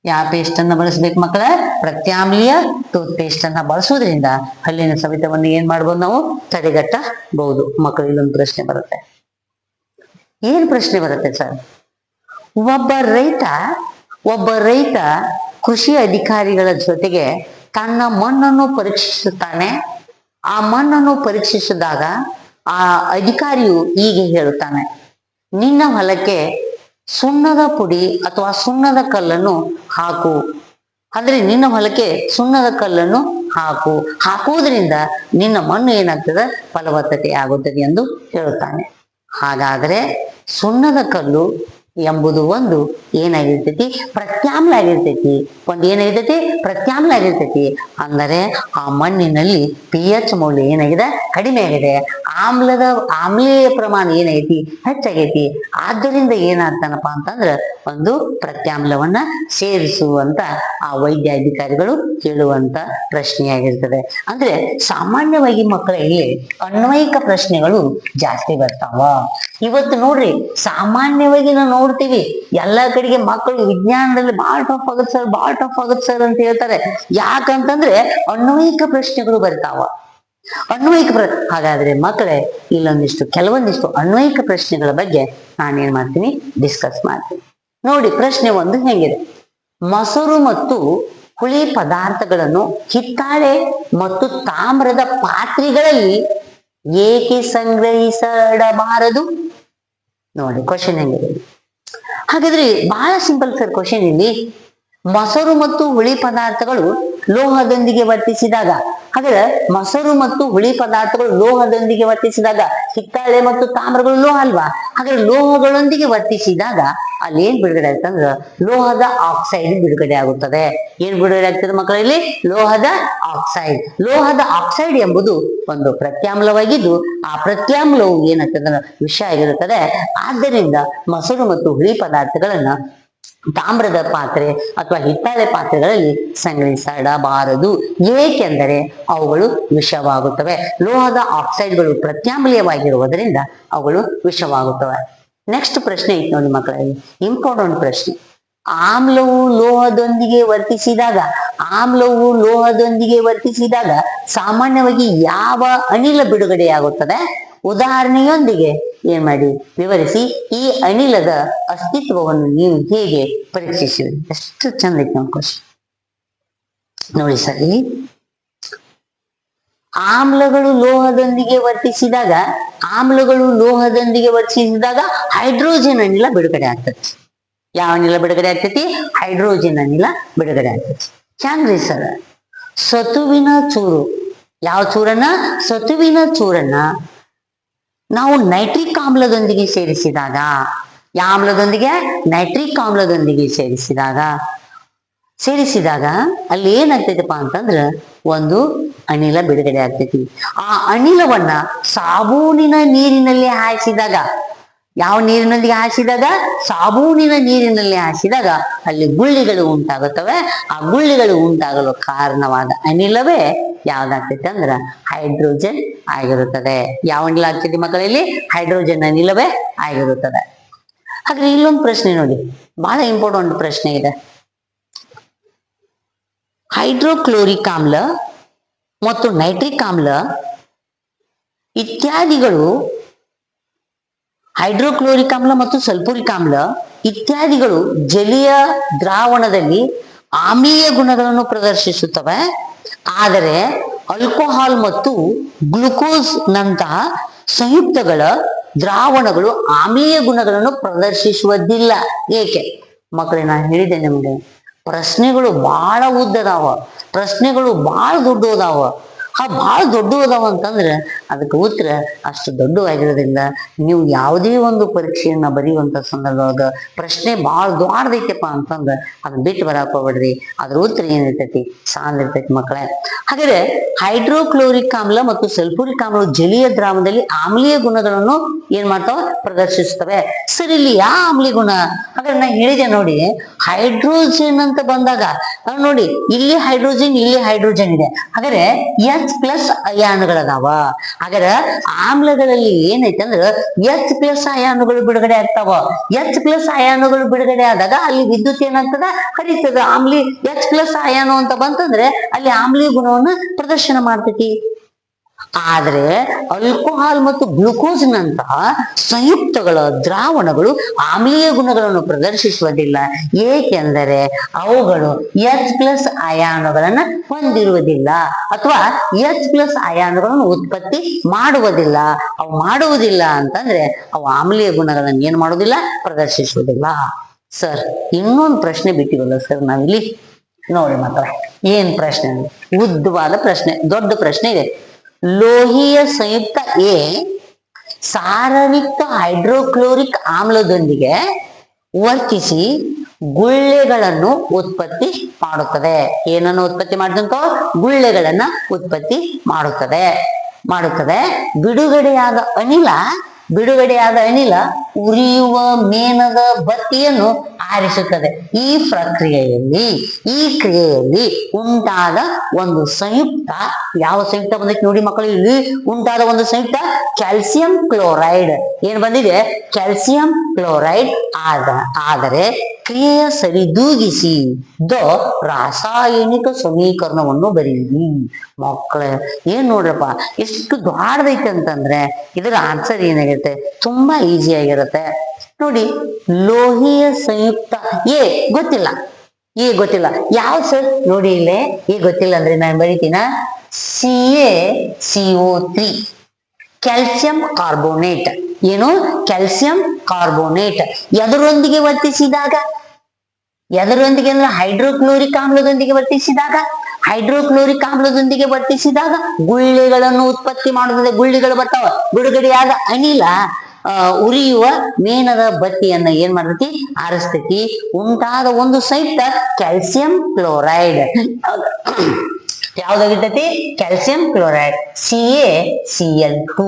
ಯಾವ ಪೇಸ್ಟ್ ಅನ್ನ ಬಳಸಬೇಕು ಮಕ್ಕಳ? ಪ್ರತ್ಯಾಮ್ಲೀಯ ಟೂತ್ ಪೇಸ್ಟ್ ಅನ್ನ ಬಳಸುವುದರಿಂದ ಹಲ್ಲಿನ ಸವಿತವನ್ನು ಏನ್ ಮಾಡ್ಬೋದು ನಾವು? ತಡೆಗಟ್ಟಬಹುದು. ಮಕ್ಕಳು ಇಲ್ಲೊಂದು ಪ್ರಶ್ನೆ ಬರುತ್ತೆ. ಏನ್ ಪ್ರಶ್ನೆ ಬರುತ್ತೆ ಸರ್? ಒಬ್ಬ ರೈತ ಒಬ್ಬ ರೈತ ಕೃಷಿ ಅಧಿಕಾರಿಗಳ ಜೊತೆಗೆ ತನ್ನ ಮಣ್ಣನ್ನು ಪರೀಕ್ಷಿಸುತ್ತಾನೆ. ಆ ಮಣ್ಣನ್ನು ಪರೀಕ್ಷಿಸಿದಾಗ ಆ ಅಧಿಕಾರಿಯು ಹೀಗೆ ಹೇಳುತ್ತಾನೆ. ನಿನ್ನ ಹೊಲಕ್ಕೆ ಸುಣ್ಣದ ಪುಡಿ ಅಥವಾ ಸುಣ್ಣದ ಕಲ್ಲನ್ನು ಹಾಕು. ಅಂದ್ರೆ ನಿನ್ನ ಹೊಲಕ್ಕೆ ಸುಣ್ಣದ ಕಲ್ಲನ್ನು ಹಾಕು. ಹಾಕುವುದರಿಂದ ನಿನ್ನ ಮಣ್ಣು ಏನಾಗ್ತದೆ? ಫಲವತ್ತತೆ ಆಗುತ್ತದೆ ಎಂದು ಹೇಳುತ್ತಾನೆ. ಹಾಗಾದ್ರೆ ಸುಣ್ಣದ ಕಲ್ಲು ಎಂಬುದು ಒಂದು ಏನಾಗಿರ್ತೈತಿ? ಪ್ರತ್ಯಾಮ್ಲ ಆಗಿರ್ತೈತಿ ಒಂದು ಏನಾಗಿರ್ತೈತಿ? ಪ್ರತ್ಯಾಮ್ಲ ಆಗಿರ್ತೈತಿ ಅಂದರೆ ಆ ಮಣ್ಣಿನಲ್ಲಿ ಪಿ ಎಚ್ ಮೌಲ್ಯ ಏನಾಗಿದೆ? ಕಡಿಮೆ ಆಗಿದೆ. ಆಮ್ಲದ, ಆಮ್ಲೀಯ ಪ್ರಮಾಣ ಏನೈತಿ? ಹೆಚ್ಚಾಗೈತಿ. ಆದ್ದರಿಂದ ಏನಾಗ್ತಾನಪ್ಪ ಅಂತಂದ್ರ ಒಂದು ಪ್ರತ್ಯಾಮ್ಲವನ್ನ ಸೇರಿಸುವಂತ ಆ ವೈದ್ಯಾಧಿಕಾರಿಗಳು ಕೇಳುವಂತ ಕೇಳುವಂತ ಪ್ರಶ್ನೆಯಾಗಿರ್ತದೆ. ಅಂದ್ರೆ ಸಾಮಾನ್ಯವಾಗಿ ಮಕ್ಕಳಲ್ಲಿ ಅನ್ವಯಿಕ ಪ್ರಶ್ನೆಗಳು ಜಾಸ್ತಿ ಬರ್ತಾವ. ಇವತ್ತು ನೋಡ್ರಿ, ಸಾಮಾನ್ಯವಾಗಿ ನಾವು ನೋಡ್ತೀವಿ, ಎಲ್ಲಾ ಕಡೆಗೆ ಮಕ್ಕಳು ವಿಜ್ಞಾನದಲ್ಲಿ ಬಹಳ ಟಫ್ ಆಗುತ್ತೆ ಸರ್ ಬಹಳ ಟಫ್ ಆಗುತ್ತೆ ಸರ್ ಅಂತ ಹೇಳ್ತಾರೆ. ಯಾಕಂತಂದ್ರೆ ಅನ್ವಯಿಕ ಪ್ರಶ್ನೆಗಳು ಬರ್ತಾವ. ಅನ್ವಯಿಕ ಪ್ರ ಹಾಗಾದ್ರೆ ಮಕ್ಕಳೇ, ಇಲ್ಲೊಂದಿಷ್ಟು, ಕೆಲವೊಂದಿಷ್ಟು ಅನ್ವಯಿಕ ಪ್ರಶ್ನೆಗಳ ಬಗ್ಗೆ ನಾನೇನ್ ಮಾಡ್ತೀನಿ? ಡಿಸ್ಕಸ್ ಮಾಡ್ತೀನಿ. ನೋಡಿ, ಪ್ರಶ್ನೆ ಒಂದು ಹೆಂಗಿದೆ. ಮೊಸರು ಮತ್ತು ಹುಳಿ ಪದಾರ್ಥಗಳನ್ನು ಕಿತ್ತಾಳೆ ಮತ್ತು ತಾಮ್ರದ ಪಾತ್ರೆಗಳಲ್ಲಿ ಏಕೆ ಸಂಗ್ರಹಿಸಡಬಾರದು? ನೋಡಿ ಕ್ವಶನ್ ಹೆಂಗಿದೆ. ಹಾಗಾದ್ರೆ ಬಹಳ ಸಿಂಪಲ್ ಸರ್ ಕ್ವಶನ್ ಇಲ್ಲಿ, ಮೊಸರು ಮತ್ತು ಹುಳಿ ಪದಾರ್ಥಗಳು ಲೋಹದೊಂದಿಗೆ ವರ್ತಿಸಿದಾಗ ಹಾಗಾದ್ರೆ ಮೊಸರು ಮತ್ತು ಹುಳಿ ಪದಾರ್ಥಗಳು ಲೋಹದೊಂದಿಗೆ ವರ್ತಿಸಿದಾಗ ಹಿತ್ತಾಳೆ ಮತ್ತು ತಾಮ್ರಗಳು ಲೋಹ ಅಲ್ವಾ? ಹಾಗಾದ್ರೆ ಲೋಹಗಳೊಂದಿಗೆ ವರ್ತಿಸಿದಾಗ ಅಲ್ಲಿ ಏನ್ ಬಿಡುಗಡೆ ಆಗುತ್ತೆ ಅಂದ್ರೆ ಲೋಹದ ಆಕ್ಸೈಡ್ ಬಿಡುಗಡೆ ಆಗುತ್ತದೆ. ಏನ್ ಬಿಡುಗಡೆ ಆಗ್ತದೆ ಮಕ್ಕಳಲ್ಲಿ? ಲೋಹದ ಆಕ್ಸೈಡ್. ಲೋಹದ ಆಕ್ಸೈಡ್ ಎಂಬುದು ಒಂದು ಪ್ರತ್ಯಾಮ್ಲವಾಗಿದ್ದು ಆ ಪ್ರತ್ಯಾಮ್ಲವು ಏನಾಗ್ತದೆ ವಿಷ ಆಗಿರುತ್ತದೆ. ಆದ್ದರಿಂದ ಮೊಸರು ಮತ್ತು ಹುಳಿ ಪದಾರ್ಥಗಳನ್ನ ತಾಮ್ರದ ಪಾತ್ರೆ ಅಥವಾ ಹಿತ್ತಾಳೆ ಪಾತ್ರೆಗಳಲ್ಲಿ ಸಂಗ್ರಹಿಸಬಾರದು ಏಕೆಂದರೆ ಅವುಗಳು ವಿಷವಾಗುತ್ತವೆ. ಲೋಹದ ಆಕ್ಸೈಡ್ಗಳು ಪ್ರತ್ಯಾಮ್ಲೀಯವಾಗಿರುವುದರಿಂದ ಅವುಗಳು ವಿಷವಾಗುತ್ತವೆ. ನೆಕ್ಸ್ಟ್ ಪ್ರಶ್ನೆ ಐತೆ ನೋಡಿ ಮಕ್ಕಳಲ್ಲಿ ಇಂಪಾರ್ಟೆಂಟ್ ಪ್ರಶ್ನೆ. ಆಮ್ಲವು ಲೋಹದೊಂದಿಗೆ ವರ್ತಿಸಿದಾಗ, ಆಮ್ಲವು ಲೋಹದೊಂದಿಗೆ ವರ್ತಿಸಿದಾಗ ಸಾಮಾನ್ಯವಾಗಿ ಯಾವ ಅನಿಲ ಬಿಡುಗಡೆಯಾಗುತ್ತದೆ? ಉದಾಹರಣೆಯೊಂದಿಗೆ ಏನ್ ಮಾಡಿ? ವಿವರಿಸಿ ಈ ಅನಿಲದ ಅಸ್ತಿತ್ವವನ್ನು ನೀವು ಹೇಗೆ ಪರೀಕ್ಷಿಸಿರಿ ಎಷ್ಟು ಚಂದ ಐತೆ ನಮ್ಮ ನೋಡಿ ಸರ್ ಆಮ್ಲಗಳು ಲೋಹದೊಂದಿಗೆ ವರ್ತಿಸಿದಾಗ, ಆಮ್ಲಗಳು ಲೋಹದೊಂದಿಗೆ ವರ್ತಿಸಿದಾಗ ಹೈಡ್ರೋಜನ್ ಅನಿಲ ಬಿಡುಗಡೆ ಆಗ್ತದೆ. ಯಾವ ಅನಿಲ ಬಿಡುಗಡೆ ಆಗ್ತೈತಿ? ಹೈಡ್ರೋಜನ್ ಅನಿಲ ಬಿಡುಗಡೆ ಆಗ್ತೈತಿ. ಚಂದ್ರಿ ಸರ್ ಸತುವಿನ ಚೂರು. ಯಾವ ಚೂರನ್ನ? ಸತುವಿನ ಚೂರನ್ನ ನಾವು ನೈಟ್ರಿಕ್ ಆಮ್ಲದೊಂದಿಗೆ ಸೇರಿಸಿದಾಗ ಆಮ್ಲದೊಂದಿಗೆ? ನೈಟ್ರಿಕ್ ಆಮ್ಲದೊಂದಿಗೆ ಸೇರಿಸಿದಾಗ. ಸೇರಿಸಿದಾಗ ಅಲ್ಲಿ ಏನಾಗ್ತೈತಪ್ಪ ಅಂತಂದ್ರ ಒಂದು ಅನಿಲ ಬಿಡುಗಡೆ ಆಗ್ತೈತಿ. ಆ ಅನಿಲವನ್ನ ಸಾಬೂನಿನ ನೀರಿನಲ್ಲಿ ಹಾಯಿಸಿದಾಗ ಯಾವ ನೀರಿನಲ್ಲಿ ಹಾಸಿದಾಗ? ಸಾಬೂನಿನ ನೀರಿನಲ್ಲಿ ಹಾಸಿದಾಗ ಅಲ್ಲಿ ಗುಳ್ಳಿಗಳು ಉಂಟಾಗುತ್ತವೆ. ಆ ಗುಳ್ಳಿಗಳು ಉಂಟಾಗಲು ಕಾರಣವಾದ ಅನಿಲವೇ ಯಾವ್ದಾಗ್ತೈತೆ ಅಂದ್ರ ಹೈಡ್ರೋಜನ್ ಆಗಿರುತ್ತದೆ. ಯಾವ ಅನಿಲ ಆಗ್ತೈತಿ ಮಕ್ಕಳಲ್ಲಿ? ಹೈಡ್ರೋಜನ್ ಅನಿಲವೇ ಆಗಿರುತ್ತದೆ. ಹಾಗೆ ಇಲ್ಲೊಂದು ಪ್ರಶ್ನೆ ನೋಡಿ. ಬಹಳ ಇಂಪಾರ್ಟೆಂಟ್ ಪ್ರಶ್ನೆ ಇದೆ. ಹೈಡ್ರೋಕ್ಲೋರಿಕ್ ಆಮ್ಲ ಮತ್ತು ನೈಟ್ರಿಕ್ ಆಮ್ಲ ಇತ್ಯಾದಿಗಳು ಹೈಡ್ರೋಕ್ಲೋರಿಕ್ ಆಮ್ಲ ಮತ್ತು ಸಲ್ಫೂರಿಕ್ ಆಮ್ಲ ಇತ್ಯಾದಿಗಳು ಜಲೀಯ ದ್ರಾವಣದಲ್ಲಿ ಆಮ್ಲೀಯ ಗುಣಗಳನ್ನು ಪ್ರದರ್ಶಿಸುತ್ತವೆ. ಆದರೆ ಆಲ್ಕೋಹಾಲ್ ಮತ್ತು ಗ್ಲುಕೋಸ್ ನಂತಹ ಸಂಯುಕ್ತಗಳ ದ್ರಾವಣಗಳು ಆಮ್ಲೀಯ ಗುಣಗಳನ್ನು ಪ್ರದರ್ಶಿಸುವುದಿಲ್ಲ. ಏಕೆ? ಮಕ್ಕಳೇ, ನಾನು ಹೇಳಿದೆ ನಿಮ್ಗೆ, ಪ್ರಶ್ನೆಗಳು ಬಹಳ ಉದ್ದದಾವ, ಪ್ರಶ್ನೆಗಳು ಬಹಳ ದೊಡ್ಡ ಅದಾವ ಆ ಬಹಳ ದೊಡ್ಡ ಅದಾವ ಅಂತಂದ್ರೆ ಅದಕ್ಕೆ ಉತ್ತರ ಅಷ್ಟು ದೊಡ್ಡವಾಗಿರೋದ್ರಿಂದ ನೀವು ಯಾವುದೇ ಒಂದು ಪರೀಕ್ಷೆಯನ್ನ ಬರೆಯುವಂತ ಸಂದರ್ಭದಾಗ ಪ್ರಶ್ನೆ ಬಹಳ ದೊಡ್ಡದೈತೆಪ್ಪ ಅಂತಂದ್ರೆ ಅದನ್ನ ಬಿಟ್ಟು ಬರಾಕ್ ಹೋಗ್ಬೇಡ್ರಿ. ಅದ್ರ ಉತ್ತರ ಏನಿರ್ತೈತಿ? ಸಾಂದ್ ಇರ್ತೈತಿ ಮಕ್ಕಳೇ. ಹಾಗಾದ್ರೆ ಹೈಡ್ರೋಕ್ಲೋರಿಕ್ ಆಮ್ಲ ಮತ್ತು ಸಲ್ಫೂರಿಕ್ ಆಮ್ಲ ಜಲೀಯ ದ್ರಾವಣದಲ್ಲಿ ಆಮ್ಲೀಯ ಗುಣಗಳನ್ನು ಏನ್ ಮಾಡ್ತಾವ? ಪ್ರದರ್ಶಿಸ್ತವೆ. ಸರಿ ಇಲ್ಲಿ ಯಾ ಆಮ್ಲೀಯ ಗುಣ? ಹಾಗಾದ್ರೆ ನಾ ಹೇಳಿದೆ ನೋಡಿ, ಹೈಡ್ರೋಜನ್ ಅಂತ ಬಂದಾಗ ನೋಡಿ, ಇಲ್ಲಿ ಹೈಡ್ರೋಜನ್ ಇಲ್ಲಿ ಹೈಡ್ರೋಜನ್ ಇದೆ. ಹಾಗಾದ್ರೆ ಎಚ್ ಪ್ಲಸ್ ಅಯಾನುಗಳದಾವ. ಹಾಗಾದ್ರೆ ಆಮ್ಲಗಳಲ್ಲಿ ಏನೈತೆ ಅಂದ್ರೆ ಎಚ್ ಪ್ಲಸ್ ಅಯಾನುಗಳು ಬಿಡುಗಡೆ ಆಗ್ತಾವ. ಎಚ್ ಪ್ಲಸ್ ಅಯಾನುಗಳು ಬಿಡುಗಡೆ ಆದಾಗ ಅಲ್ಲಿ ವಿದ್ಯುತ್ ಏನಾಗ್ತದ? ಹರಿತದ. ಆಮ್ಲಿ ಎಚ್ ಪ್ಲಸ್ ಅಯಾನು ಅಂತ ಬಂತಂದ್ರೆ ಅಲ್ಲಿ ಆಮ್ಲಿ ಗುಣವನ್ನ ಪ್ರದರ್ಶನ ಮಾಡ್ತೈತಿ. ಆದ್ರೆ ಆಲ್ಕೋಹಾಲ್ ಮತ್ತು ಗ್ಲುಕೋಸ್ ನಂತಹ ಸಂಯುಕ್ತಗಳ, ದ್ರಾವಣಗಳು ಆಮ್ಲೀಯ ಗುಣಗಳನ್ನು ಪ್ರದರ್ಶಿಸುವುದಿಲ್ಲ. ಏಕೆಂದರೆ ಅವುಗಳು ಎಚ್ ಪ್ಲಸ್ ಅಯಾನುಗಳನ್ನ ಹೊಂದಿರುವುದಿಲ್ಲ ಅಥವಾ ಎಚ್ ಪ್ಲಸ್ ಅಯಾನುಗಳನ್ನು ಉತ್ಪತ್ತಿ ಮಾಡುವುದಿಲ್ಲ. ಅವು ಮಾಡುವುದಿಲ್ಲ ಅಂತಂದ್ರೆ ಅವು ಆಮ್ಲೀಯ ಗುಣಗಳನ್ನು ಏನ್ ಮಾಡುವುದಿಲ್ಲ? ಪ್ರದರ್ಶಿಸುವುದಿಲ್ಲ. ಸರ್, ಇನ್ನೊಂದು ಪ್ರಶ್ನೆ ಬಿಟ್ಟಿವಲ್ಲ ಸರ್ ನಾವಿಲ್ಲಿ? ನೋಡಿ ಮಾತ್ರ ಏನ್ ಪ್ರಶ್ನೆ? ಉದ್ದವಾದ ಪ್ರಶ್ನೆ, ದೊಡ್ಡ ಪ್ರಶ್ನೆ ಇದೆ. ಲೋಹೀಯ ಸಂಯುಕ್ತ ಎ ಸಾರಯುಕ್ತ ಹೈಡ್ರೋಕ್ಲೋರಿಕ್ ಆಮ್ಲದೊಂದಿಗೆ ವರ್ತಿಸಿ ಗುಳ್ಳೆಗಳನ್ನು ಉತ್ಪತ್ತಿ ಮಾಡುತ್ತದೆ. ಏನನ್ನು ಉತ್ಪತ್ತಿ ಮಾಡಿದಂತ ಗುಳ್ಳೆಗಳನ್ನ ಉತ್ಪತ್ತಿ ಮಾಡುತ್ತದೆ. ಮಾಡುತ್ತದೆ. ಬಿಡುಗಡೆಯಾದ ಅನಿಲ ಬಿಡುಗಡೆಯಾದ ಅನಿಲ ಉರಿಯುವ ಮೇನದ ಬತ್ತಿಯನ್ನು ಆರಿಸುತ್ತದೆ. ಈ ಪ್ರಕ್ರಿಯೆಯಲ್ಲಿ, ಈ ಕ್ರಿಯೆಯಲ್ಲಿ ಉಂಟಾದ ಒಂದು ಸಂಯುಕ್ತ, ಯಾವ ಸಂಯುಕ್ತ ಬಂದಕ್ಕೆ ನೋಡಿ ಮಕ್ಕಳು, ಇಲ್ಲಿ ಉಂಟಾದ ಒಂದು ಸಂಯುಕ್ತ ಕ್ಯಾಲ್ಸಿಯಂ ಕ್ಲೋರೈಡ್. ಏನ್ ಬಂದಿದೆ? ಕ್ಯಾಲ್ಸಿಯಂ ಕ್ಲೋರೈಡ್ ಆದ, ಆದರೆ ಕ್ರಿಯೆಯ ಸರಿದೂಗಿಸಿ ದ ರಾಸಾಯನಿಕ ಸಮೀಕರಣವನ್ನು ಬರೀರಿ ಮಕ್ಕಳ ಏನ್ ನೋಡ್ರಪ್ಪ, ಎಷ್ಟು ದೊಡ್ಡದೈತೆ ಅಂತಂದ್ರೆ ಇದರ ಆನ್ಸರ್ ಏನಾಗಿರುತ್ತೆ? ತುಂಬಾ ಈಸಿ ಆಗಿರುತ್ತೆ. ನೋಡಿ, ಲೋಹಿಯ ಸಂಯುಕ್ತ ಏ ಗೊತ್ತಿಲ್ಲ. ಏ ಗೊತ್ತಿಲ್ಲ. ಯಾವ ಸರ್? ನೋಡಿ ಇಲ್ಲೇ ಏ ಗೊತ್ತಿಲ್ಲ ಅಂದ್ರೆ ನಾನು ಬರೀತೀನ? C A C O three. Calcium carbonate. ಏನು? Calcium carbonate. ಎದರೊಂದಿಗೆ ವರ್ತಿಸಿದಾಗ ಎದರೊಂದಿಗೆ ಅಂದ್ರೆ ಹೈಡ್ರೋಕ್ಲೋರಿಕ್ ಆಮ್ಲದೊಂದಿಗೆ ವರ್ತಿಸಿದಾಗ, ಹೈಡ್ರೋಕ್ಲೋರಿಕ್ ಆಮ್ಲದೊಂದಿಗೆ ವರ್ತಿಸಿದಾಗ ಗುಳ್ಳೆಗಳನ್ನು ಉತ್ಪತ್ತಿ ಮಾಡುತ್ತದೆ ಗುಳ್ಳೆಗಳು ಬರ್ತಾವ. ಬಿಡುಗಡೆಯಾದ ಅನಿಲ ಉರಿಯುವ ಮೇನದ ಬತ್ತಿಯನ್ನ ಏನ್ ಮಾಡ್ತೈತಿ? ಆರಿಸ್ತೈತಿ. ಉಂಟಾದ ಒಂದು ಸಹಿತ calcium chloride. ಯಾವ್ದಾಗಿರ್ತೈತಿ? Calcium chloride. C A C L two.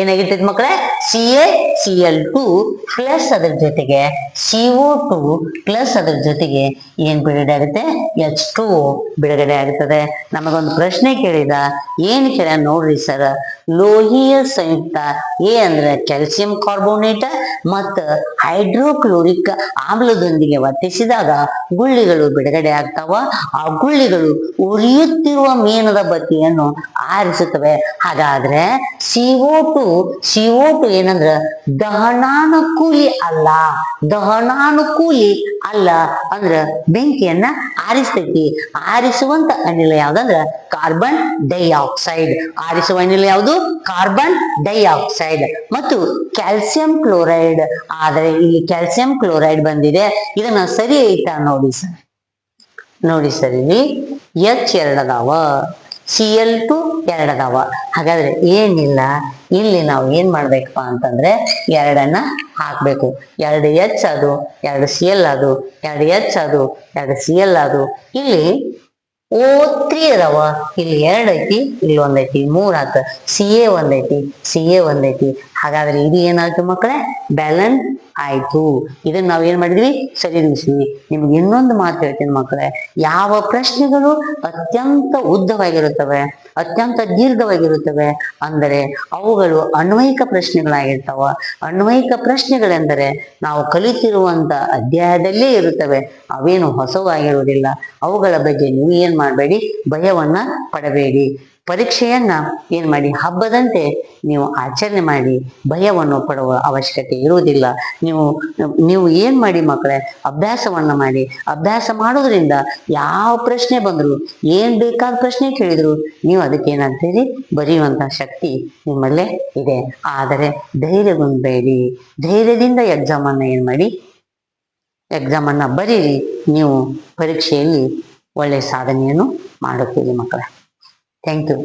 ಏನಾಗಿರ್ತೈತಿ ಮಕ್ಕಳೇ? C A C L two plus ಅದರ ಜೊತೆಗೆ ಸಿ ಒ ಟು ಪ್ಲಸ್ ಅದರ ಜೊತೆಗೆ ಏನ್ ಬಿಡುಗಡೆ ಆಗುತ್ತೆ? ಎಚ್ ಟು ಬಿಡುಗಡೆ ಆಗುತ್ತದೆ ನಮಗೊಂದು ಪ್ರಶ್ನೆ ಕೇಳಿದ. ಏನ್ ಕೇಳ ನೋಡ್ರಿ ಸರ್ ಲೋಹೀಯ ಸಂಯುಕ್ತ ಎ ಅಂದ್ರೆ ಕ್ಯಾಲ್ಸಿಯಂ ಕಾರ್ಬೋನೇಟ್ ಮತ್ತು ಹೈಡ್ರೋಕ್ಲೋರಿಕ್ ಆಮ್ಲದೊಂದಿಗೆ ವರ್ತಿಸಿದಾಗ ಗುಳ್ಳಿಗಳು ಬಿಡುಗಡೆ ಆಗ್ತಾವ. ಆ ಗುಳ್ಳಿಗಳು ಉರಿಯುತ್ತಿರುವ ಮೀನದ ಬತ್ತಿಯನ್ನು ಆರಿಸುತ್ತವೆ. ಹಾಗಾದ್ರೆ C O two CO two ಏನಂದ್ರ ದಹನಾನುಕೂಲಿ ಅಲ್ಲ ದಹನಾನುಕೂಲಿ ಅಲ್ಲ ಅಂದ್ರ ಬೆಂಕಿಯನ್ನ ಆರಿಸ್ತೈತಿ. ಆರಿಸುವಂತ ಅನಿಲ ಯಾವ್ದಂದ್ರ ಕಾರ್ಬನ್ ಡೈಆಕ್ಸೈಡ್ ಆರಿಸುವ ಅನಿಲ ಯಾವುದು? ಕಾರ್ಬನ್ ಡೈಆಕ್ಸೈಡ್ ಮತ್ತು ಕ್ಯಾಲ್ಸಿಯಂ ಕ್ಲೋರೈಡ್ ಆದರೆ ಇಲ್ಲಿ ಕ್ಯಾಲ್ಸಿಯಂ ಕ್ಲೋರೈಡ್ ಬಂದಿದೆ. ಇದನ್ನ ಸರಿ ಐತ ನೋಡಿ ಸರ್. ನೋಡಿ ಸರ್ ಇಲ್ಲಿ ಎಚ್ ಎರಡದಾವ. ಸಿ ಎಲ್ ಟು ಎರಡದಾವ. ಹಾಗಾದ್ರೆ ಏನಿಲ್ಲ, ಇಲ್ಲಿ ನಾವು ಏನ್ ಮಾಡ್ಬೇಕಪ್ಪ ಅಂತಂದ್ರೆ ಎರಡನ್ನ ಹಾಕ್ಬೇಕು. ಎರಡು ಎಚ್ ಅದು, ಎರಡು ಸಿ ಎಲ್ ಅದು, ಎರಡು ಎಚ್ ಅದು, ಎರಡು ಸಿ ಎಲ್ ಅದು. ಇಲ್ಲಿ ಓ ತ್ರೀ ಅದಾವ. ಇಲ್ಲಿ ಎರಡ್ ಐತಿ ಇಲ್ಲಿ ಒಂದೈತಿ, ಮೂರ್ ಆತ. ಸಿ ಎ ಒಂದೈತಿ, ಸಿ ಎ ಒಂದೈತಿ. ಹಾಗಾದ್ರೆ ಇದು ಏನಾಯ್ತು ಮಕ್ಕಳೇ? ಬ್ಯಾಲೆನ್ಸ್ ಆಯ್ತು. ಇದನ್ನ ನಾವ್ ಏನ್ ಮಾಡಿದ್ವಿ? ಸರಿದೂಗಿಸಿದ್ವಿ ನಿಮ್ಗೆ ಇನ್ನೊಂದು ಮಾತು ಹೇಳ್ತೀನಿ ಮಕ್ಕಳೇ. ಯಾವ ಪ್ರಶ್ನೆಗಳು ಅತ್ಯಂತ ಉದ್ದವಾಗಿರುತ್ತವೆ, ಅತ್ಯಂತ ದೀರ್ಘವಾಗಿರುತ್ತವೆ ಅಂದರೆ ಅವುಗಳು ಅನ್ವಯಿಕ ಪ್ರಶ್ನೆಗಳಾಗಿರ್ತಾವ. ಅನ್ವಯಿಕ ಪ್ರಶ್ನೆಗಳೆಂದರೆ ನಾವು ಕಲಿತಿರುವಂತ ಅಧ್ಯಾಯದಲ್ಲೇ ಇರುತ್ತವೆ. ಅವೇನು ಹೊಸವಾಗಿರುವುದಿಲ್ಲ. ಅವುಗಳ ಬಗ್ಗೆ ನೀವು ಏನ್ ಮಾಡಬೇಡಿ? ಭಯವನ್ನ ಪಡಬೇಡಿ. ಪರೀಕ್ಷೆಯನ್ನ ಏನ್ ಮಾಡಿ? ಹಬ್ಬದಂತೆ ನೀವು ಆಚರಣೆ ಮಾಡಿ ಭಯವನ್ನು ಪಡುವ ಅವಶ್ಯಕತೆ ಇರುವುದಿಲ್ಲ. ನೀವು ನೀವು ಏನ್ ಮಾಡಿ ಮಕ್ಕಳೇ? ಅಭ್ಯಾಸವನ್ನ ಮಾಡಿ. ಅಭ್ಯಾಸ ಮಾಡೋದ್ರಿಂದ ಯಾವ ಪ್ರಶ್ನೆ ಬಂದ್ರು, ಏನ್ ಬೇಕಾದ ಪ್ರಶ್ನೆ ಕೇಳಿದ್ರು, ನೀವು ಅದಕ್ಕೆ ಏನಂತೀರಿ ಬರೆಯುವಂತ ಶಕ್ತಿ ನಿಮ್ಮಲ್ಲೇ ಇದೆ. ಆದರೆ ಧೈರ್ಯಗೊಂಡ್ಬೇಡಿ ಧೈರ್ಯದಿಂದ ಎಕ್ಸಾಮ್ ಅನ್ನ ಏನ್ ಮಾಡಿ? ಎಕ್ಸಾಮ್ ಅನ್ನ ಬರೀರಿ. ನೀವು ಪರೀಕ್ಷೆಯಲ್ಲಿ ಒಳ್ಳೆ ಸಾಧನೆಯನ್ನು ಮಾಡುತ್ತೀರಿ ಮಕ್ಕಳೇ. Thank you